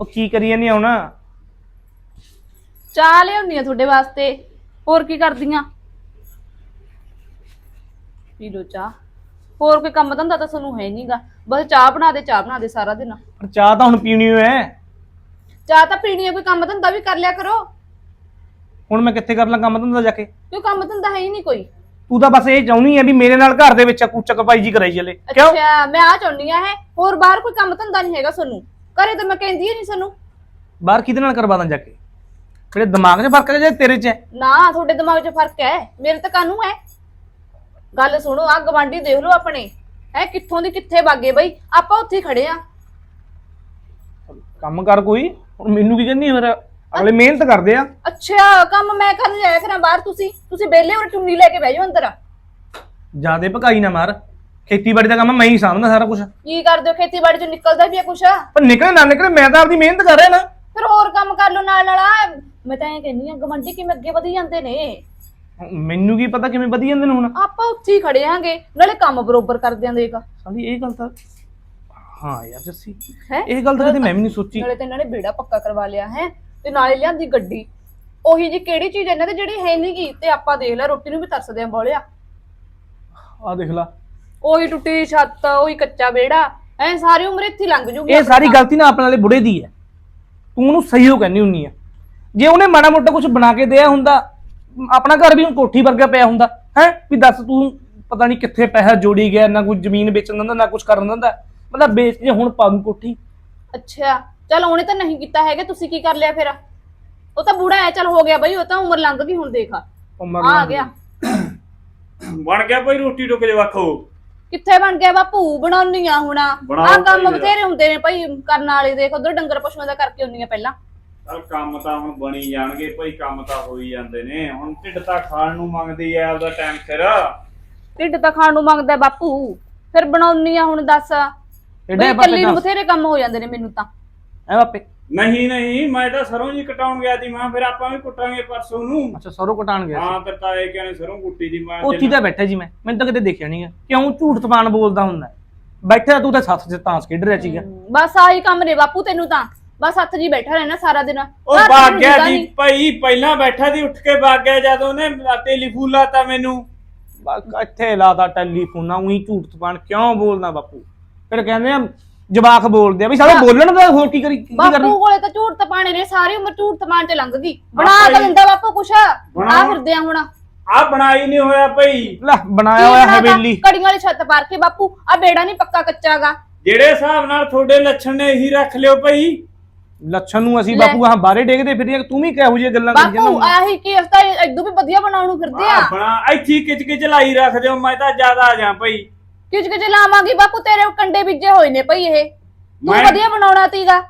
ਉਹ ਕੀ ਕਰੀਏ ਨਹੀਂ ਆਉਣਾ ਚਾਹ ਲਿਆਉਣੀ ਆ ਤੁਹਾਡੇ ਵਾਸਤੇ। ਹੋਰ ਕੀ ਕਰਦੀਆਂ? ਪੀ ਲੋ ਚਾਹ। ਹੋਰ ਕੋਈ ਕੰਮ ਧੰਦਾ ਤਾਂ ਤੁਹਾਨੂੰ ਹੈ ਨਹੀਂਗਾ। ਬਸ ਚਾਹ ਬਣਾ ਦੇ ਚਾਹ ਬਣਾ ਦੇ ਸਾਰਾ ਦਿਨ। ਪਰ ਚਾਹ ਤਾਂ ਹੁਣ ਪੀਣੀ ਓ ਹੈ ਚਾਹ ਤਾਂ ਪੀਣੀ ਹੈ ਕੋਈ ਕੰਮ ਧੰਦਾ ਵੀ ਕਰ ਲਿਆ ਕਰੋ। ਹੁਣ ਮੈਂ ਕਿੱਥੇ ਕਰ ਲਾਂ ਕੰਮ ਧੰਦਾ ਜਾ ਕੇ? ਕਿਉਂ ਕੰਮ ਧੰਦਾ ਹੈ ਹੀ ਨਹੀਂ ਕੋਈ? ਤੂੰ ਤਾਂ ਬਸ ਇਹ ਚਾਹੁੰਦੀ ਐ ਵੀ ਮੇਰੇ ਨਾਲ ਘਰ ਦੇ ਵਿੱਚ ਕੂਚਕ ਪਾਈ ਜੀ ਕਰਾਈ ਚੱਲੇ। ਕਿਉਂ? ਅੱਛਾ ਮੈਂ ਆ ਚਾਹੁੰਦੀ ਆ ਹੈ ਹੋਰ ਬਾਹਰ ਕੋਈ ਕੰਮ ਧੰਦਾ ਨਹੀਂ ਹੈਗਾ ਤੁਹਾਨੂੰ। ਘਰੇ ਤਾਂ ਮੈਂ ਕਹਿੰਦੀ ਹੀ ਨਹੀਂ ਤੁਹਾਨੂੰ ਬਾਹਰ ਕਿਹਦੇ ਨਾਲ ਕਰਵਾ ਦਾਂ ਜਾ ਕੇ? ਤੇਰੇ ਦਿਮਾਗ 'ਚ ਫ਼ਰਕ ਹੈ ਜਾਂ ਤੇਰੇ 'ਚ ਹੈ? ਨਾ ਤੁਹਾਡੇ ਦਿਮਾਗ 'ਚ ਫ਼ਰਕ ਹੈ। ਮੇਰੇ ਤਾਂ ਕਾਨੂੰ ਹੈ? ਗੱਲ ਸੁਣੋ ਆ ਗਵਾਂਢੀ ਦੇਖ ਲਓ ਆਪਣੇ। ਹੈ ਕਿੱਥੋਂ ਦੀ ਕਿੱਥੇ ਭਾਗੇ ਬਈ? ਆਪਾਂ ਉੱਥੇ ਹੀ ਖੜੇ ਆ। ਕੰਮ ਕਰ ਕੋਈ? ਹੁਣ ਮੈਨੂੰ ਕੀ ਕਹਿੰਦੀ ਫਿਰ? ਅਗਲੇ ਮਿਹਨਤ ਕਰਦੇ ਆ। ਅੱਛਾ ਕੰਮ ਮੈਂ ਕਰਨ ਜਾਇਆ ਕਰਾਂ ਬਾਹਰ ਤੁਸੀਂ। ਤੁਸੀਂ ਵਿਹਲੇ ਹੋ ਚੁੰਨੀ ਲੈ ਕੇ ਬਹਿ ਜਾਓ ਅੰਦਰ। ਜਿਆਦੇ ਭਕਾਈ ਨਾ ਮਾਰ। ਖੇਤੀਬਾੜੀ ਦਾ ਕੰਮ ਮੈਂ ਹੀ ਸਾਂਭਦਾ ਸਾਰਾ ਕੁਝ ਕੀ ਕਰਦੇ ਹੋ? ਖੇਤੀਬਾੜੀ 'ਚੋਂ ਨਿਕਲਦਾ ਵੀ ਆ ਕੁਛ? ਪਰ ਨਿਕਲੇ ਨਾ ਨਿਕਲੇ ਮੈਂ ਤਾਂ ਆਪਦੀ ਮਿਹਨਤ ਕਰ ਰਿਹਾ ਨਾ। ਫਿਰ ਹੋਰ ਕੰਮ ਕਰ ਲਓ ਨਾਲ ਨਾਲ ਆਹ ਮੈਂ ਤਾਂ ਇਹ ਕਹਿੰਦੀ ਆ ਗਵੰਡੀ ਕਿਵੇਂ ਅੱਗੇ ਵਧੀ ਜਾਂਦੇ ਨੇ? ਮੈਨੂੰ ਕੀ ਪਤਾ ਕਿਵੇਂ ਵਧੀ ਜਾਂਦੇ ਨੇ ਹੁਣ? ਆਪਾਂ ਉੱਥੇ ਹੀ ਖੜੇ ਆਂਗੇ ਨਾਲੇ ਕੰਮ ਬਰੋਬਰ ਕਰਦੇ ਆਂ ਦੇਖ। ਸਾਲੀ ਇਹ ਗੱਲ ਤਾਂ ਹਾਂ ਯਾਰ ਜੱਸੀ ਹੈ? ਇਹ ਗੱਲ ਤਾਂ ਕਦੇ ਮੈਂ ਵੀ ਨਹੀਂ ਸੋਚੀ। ਨਾਲੇ ਤੇ ਇਹਨਾਂ ਨੇ ਬੇੜਾ ਪੱਕਾ ਕਰਵਾ ਲਿਆ ਹੈ? ਤੇ ਨਾਲੇ ਲਿਆਂਦੀ ਗੱਡੀ। ਉਹੀ ਜੀ ਕਿਹੜੀ ਚੀਜ਼ ਇਹਨਾਂ ਤੇ ਜਿਹੜੀ ਹੈ ਨਹੀਂ ਗੀ ਤੇ ਆਪਾਂ ਦੇਖ ਲੈ ਰੋਟੀ ਨੂੰ ਵੀ ਤਰਸਦੇ ਆਂ ਬੋਲਿਆ। ਆ ਦੇਖ ਲਾ। ਉਹੀ ਟੁੱਟੀ ਛੱਤ ਉਹੀ ਕੱਚਾ ਬੇੜਾ ਐ ਸਾਰੀ ਉਮਰ ਇੱਥੇ ਹੀ ਲੰਘ ਜੂਗੀ ਇਹ ਸਾਰੀ ਗਲਤੀ ਨਾ ਆਪਣੇ ਵਾਲੇ ਬੁੜੇ ਦੀ ਹੈ। ਤੂੰ ਉਹਨੂੰ ਸਹੀ ਹੋ ਕਹਿੰਦੀ ਹੁੰਨੀ ਆ। ਜੇ ਉਹਨੇ ਮਾੜਾ ਮੋਟਾ ਕੁਝ ਬਣਾ ਕੇ ਦਿਆ ਹੁੰਦਾ ਆਪਣਾ ਘਰ ਵੀ ਹੁਣ ਕੋਠੀ ਵਰਗਾ ਪਿਆ ਹੁੰਦਾ ਹੈ? ਵੀ ਦੱਸ ਤੂੰ ਪਤਾ ਨਹੀਂ ਕਿੱਥੇ ਪੈਸਾ ਜੋੜੀ ਗਿਆ ਨਾ ਕੋਈ ਜ਼ਮੀਨ ਵੇਚਣ ਦਿੰਦਾ ਨਾ ਕੁਝ ਕਰਨ ਦਿੰਦਾ। ਮਤਲਬ ਵੇਚ ਕੇ ਹੁਣ ਪਾ ਦੂੰ ਕੋਠੀ। ਅੱਛਾ ਚਲ ਉਹਨੇ ਤਾਂ ਨਹੀਂ ਕੀਤਾ ਹੈਗਾ ਤੁਸੀਂ ਕੀ ਕਰ ਲਿਆ ਫਿਰ? ਉਹ ਤਾਂ ਬੁੜਾ ਹੈ ਚਲ ਹੋ ਗਿਆ ਬਈ ਉਹ ਤਾਂ ਉਮਰ ਲੰਘ ਗਈ ਹੁਣ ਦੇਖ। ਆ ਉਮਰ ਗਿਆ ਬਣ ਗਿਆ ਭਾਈ ਰੋਟੀ ਟੁੱਕ ਜਵਾਖੋ। ਕਿੱਥੇ ਬਣ ਗਿਆ ਬਾਪੂ? ਬਣਾਉਣੀ ਆ ਹੁਣ। ਆ ਕੰਮ ਭਾਈ ਬਥੇਰੇ ਹੁੰਦੇ ਨੇ ਭਾਈ ਕਰਨ ਵਾਲੇ ਦੇਖ ਉਧਰ ਡੰਗਰ ਪਸ਼ੂਆਂ ਦਾ ਕਰਕੇ ਆ ਪਹਿਲਾਂ। ਚਲ ਕੰਮ ਤਾਂ ਹੁਣ ਬਣੀ ਜਾਣਗੇ ਭਾਈ ਕੰਮ ਤਾਂ ਹੋ ਹੀ ਜਾਂਦੇ ਨੇ। ਹੁਣ ਢਿੱਡ ਤਾਂ ਖਾਣ ਨੂੰ ਮੰਗਦੀ ਐ ਆਪਦਾ ਟਾਈਮ ਸਿਰ। ਢਿੱਡ ਤਾਂ ਖਾਣ ਨੂੰ ਮੰਗਦਾ ਹੈ ਬਾਪੂ। ਫਿਰ ਬਣਾਉਣੀ ਆ ਹੁਣ ਦੱਸ। ਨੂੰ ਬਥੇਰੇ ਕੰਮ ਹੋ ਜਾਂਦੇ ਨੇ ਮੈਨੂੰ ਤਾਂ। ਐ ਬਾਪੇ। ਨਹੀਂ ਨਹੀਂ ਮੈਂ ਤਾਂ ਸਰੋਂ ਜੀ ਕਟਾਉਣ ਗਿਆ ਸੀ ਮੈਂ ਫਿਰ ਆਪਾਂ ਵੀ ਕੁੱਟਾਂਗੇ ਪਰਸੋਂ ਨੂੰ। ਅੱਛਾ ਸਰੋਂ ਕਟਾਣ ਗਿਆ ਹਾਂ ਫਿਰ ਤਾਏ ਕਿਹਾ ਨੇ ਸਰੋਂ ਕੁੱਟੀ ਦੀ ਮੈਂ ਉੱਥੇ ਤਾਂ ਬੈਠਾ ਜੀ ਮੈਂ ਮੈਨੂੰ ਤਾਂ ਕਿਤੇ ਦੇਖਿਆ ਨਹੀਂਗਾ ਕਿਉਂ ਝੂਠ ਤਪਾਨ ਬੋਲਦਾ ਹੁੰਦਾ? ਬੈਠਾ ਤੂੰ ਤਾਂ ਸੱਥ 'ਚ ਤਾਂਸ ਖੇਡ ਰਿਹਾ ਸੀਗਾ। ਬਸ ਆਹੀ ਕੰਮ ਨੇ ਬਾਪੂ ਤੈਨੂੰ ਤਾਂ। ਬਸ ਹੱਥ ਜੀ ਬੈਠਾ ਰਹਿਣਾ ਸਾਰਾ ਦਿਨ। ਉਹ ਭਾਗ ਨੂੰ ਗਿਆ ਜੀ। ਭਾਈ ਪਹਿਲਾਂ ਬੈਠਾ ਸੀ ਉੱਠ ਕੇ ਭਾਗ ਗਿਆ ਜਦ ਉਹਨੇ ਟੈਲੀਫੋਨ ਲਾਤਾ ਮੈਨੂੰ। ਇੱਥੇ ਲਾਤਾ ਟੈਲੀਫੋਨ ਨਾਲ ਉਹੀ ਝੂਠ ਤਪਾਨ ਕਿਉਂ ਬੋਲਦਾ ਬਾਪੂ? ਫਿਰ ਕਹਿੰਦੇ ਆ ਜਵਾਕ ਬੋਲਦੇ ਆ ਵੀ ਸਾਲੇ ਬੋਲਣ ਦਾ ਹੋਰ ਕੀ ਕਰੀ ਕੀ ਕਰਨਾ? ਬਾਪੂ ਕੋਲੇ ਤਾਂ ਝੂਠ ਤਪਾਣੇ ਨੇ ਸਾਰੀ ਉਮਰ ਝੂਠ ਤਪਾਣ ਚ ਲੰਘ ਗਈ। ਬਣਾ। ਤਾਂ ਦਿੰਦਾ ਬਾਪੂ ਕੁਛ। ਆ। ਫਿਰਦੇ ਆ ਹੁਣ। ਆ ਬਣਾਈ ਨਹੀਂ ਹੋਇਆ ਭਾਈ। ਲੈ ਬਣਾਇਆ ਹੋਇਆ? ਹਵੇਲੀ। ਕੜੀਆਂ ਵਾਲੀ ਛੱਤ ਪਾਰ ਕੇ ਬਾਪੂ। ਆ ਬੇੜਾ ਨਹੀਂ ਪੱਕਾ ਕੱਚਾਗਾ ਜਿਹੜੇ ਹਿਸਾਬ ਨਾਲ ਤੁਹਾਡੇ ਲੱਛਣ ਨੇ ਇਹੀ ਰੱਖ ਲਿਓ ਭਾਈ। ਲੱਛਣ ਨੂੰ ਅਸੀਂ। ਬਾਪੂ ਹਾਂ ਬਾਰੇ ਡੇਗਦੇ ਫਿਰੀਏ ਤੂੰ ਵੀ ਕਿਹੋ ਜਿਹੀਆਂ ਗੱਲਾਂ ਕਰੀ ਬਾਪੂ ਆਹੀ ਕੀ ਅਸਤਾ ਇਦੋਂ ਵੀ ਵਧੀਆ ਬਣਾਉਣ ਨੂੰ ਫਿਰਦੇ ਆ। ਬਣਾ ਇੱਥੇ ਕਿਚ ਕਿਚ ਲਾਈ ਰੱਖ ਦਿਓ ਮੈਂ ਤਾਂ ਜ਼ਿਆਦਾ ਆ ਜਾ ਭਾਈ। ਕਿਚ ਕਿਚ ਲਾਵਾਂਗੀ ਬਾਪੂ ਤੇਰੇ ਕੰਡੇ ਬੀਜੇ ਹੋਏ ਨੇ ਭਈ ਇਹ। ਤੂੰ ਮੈਂ- ਵਧੀਆ ਬਣਾਉਣਾ ਤੀਗਾ।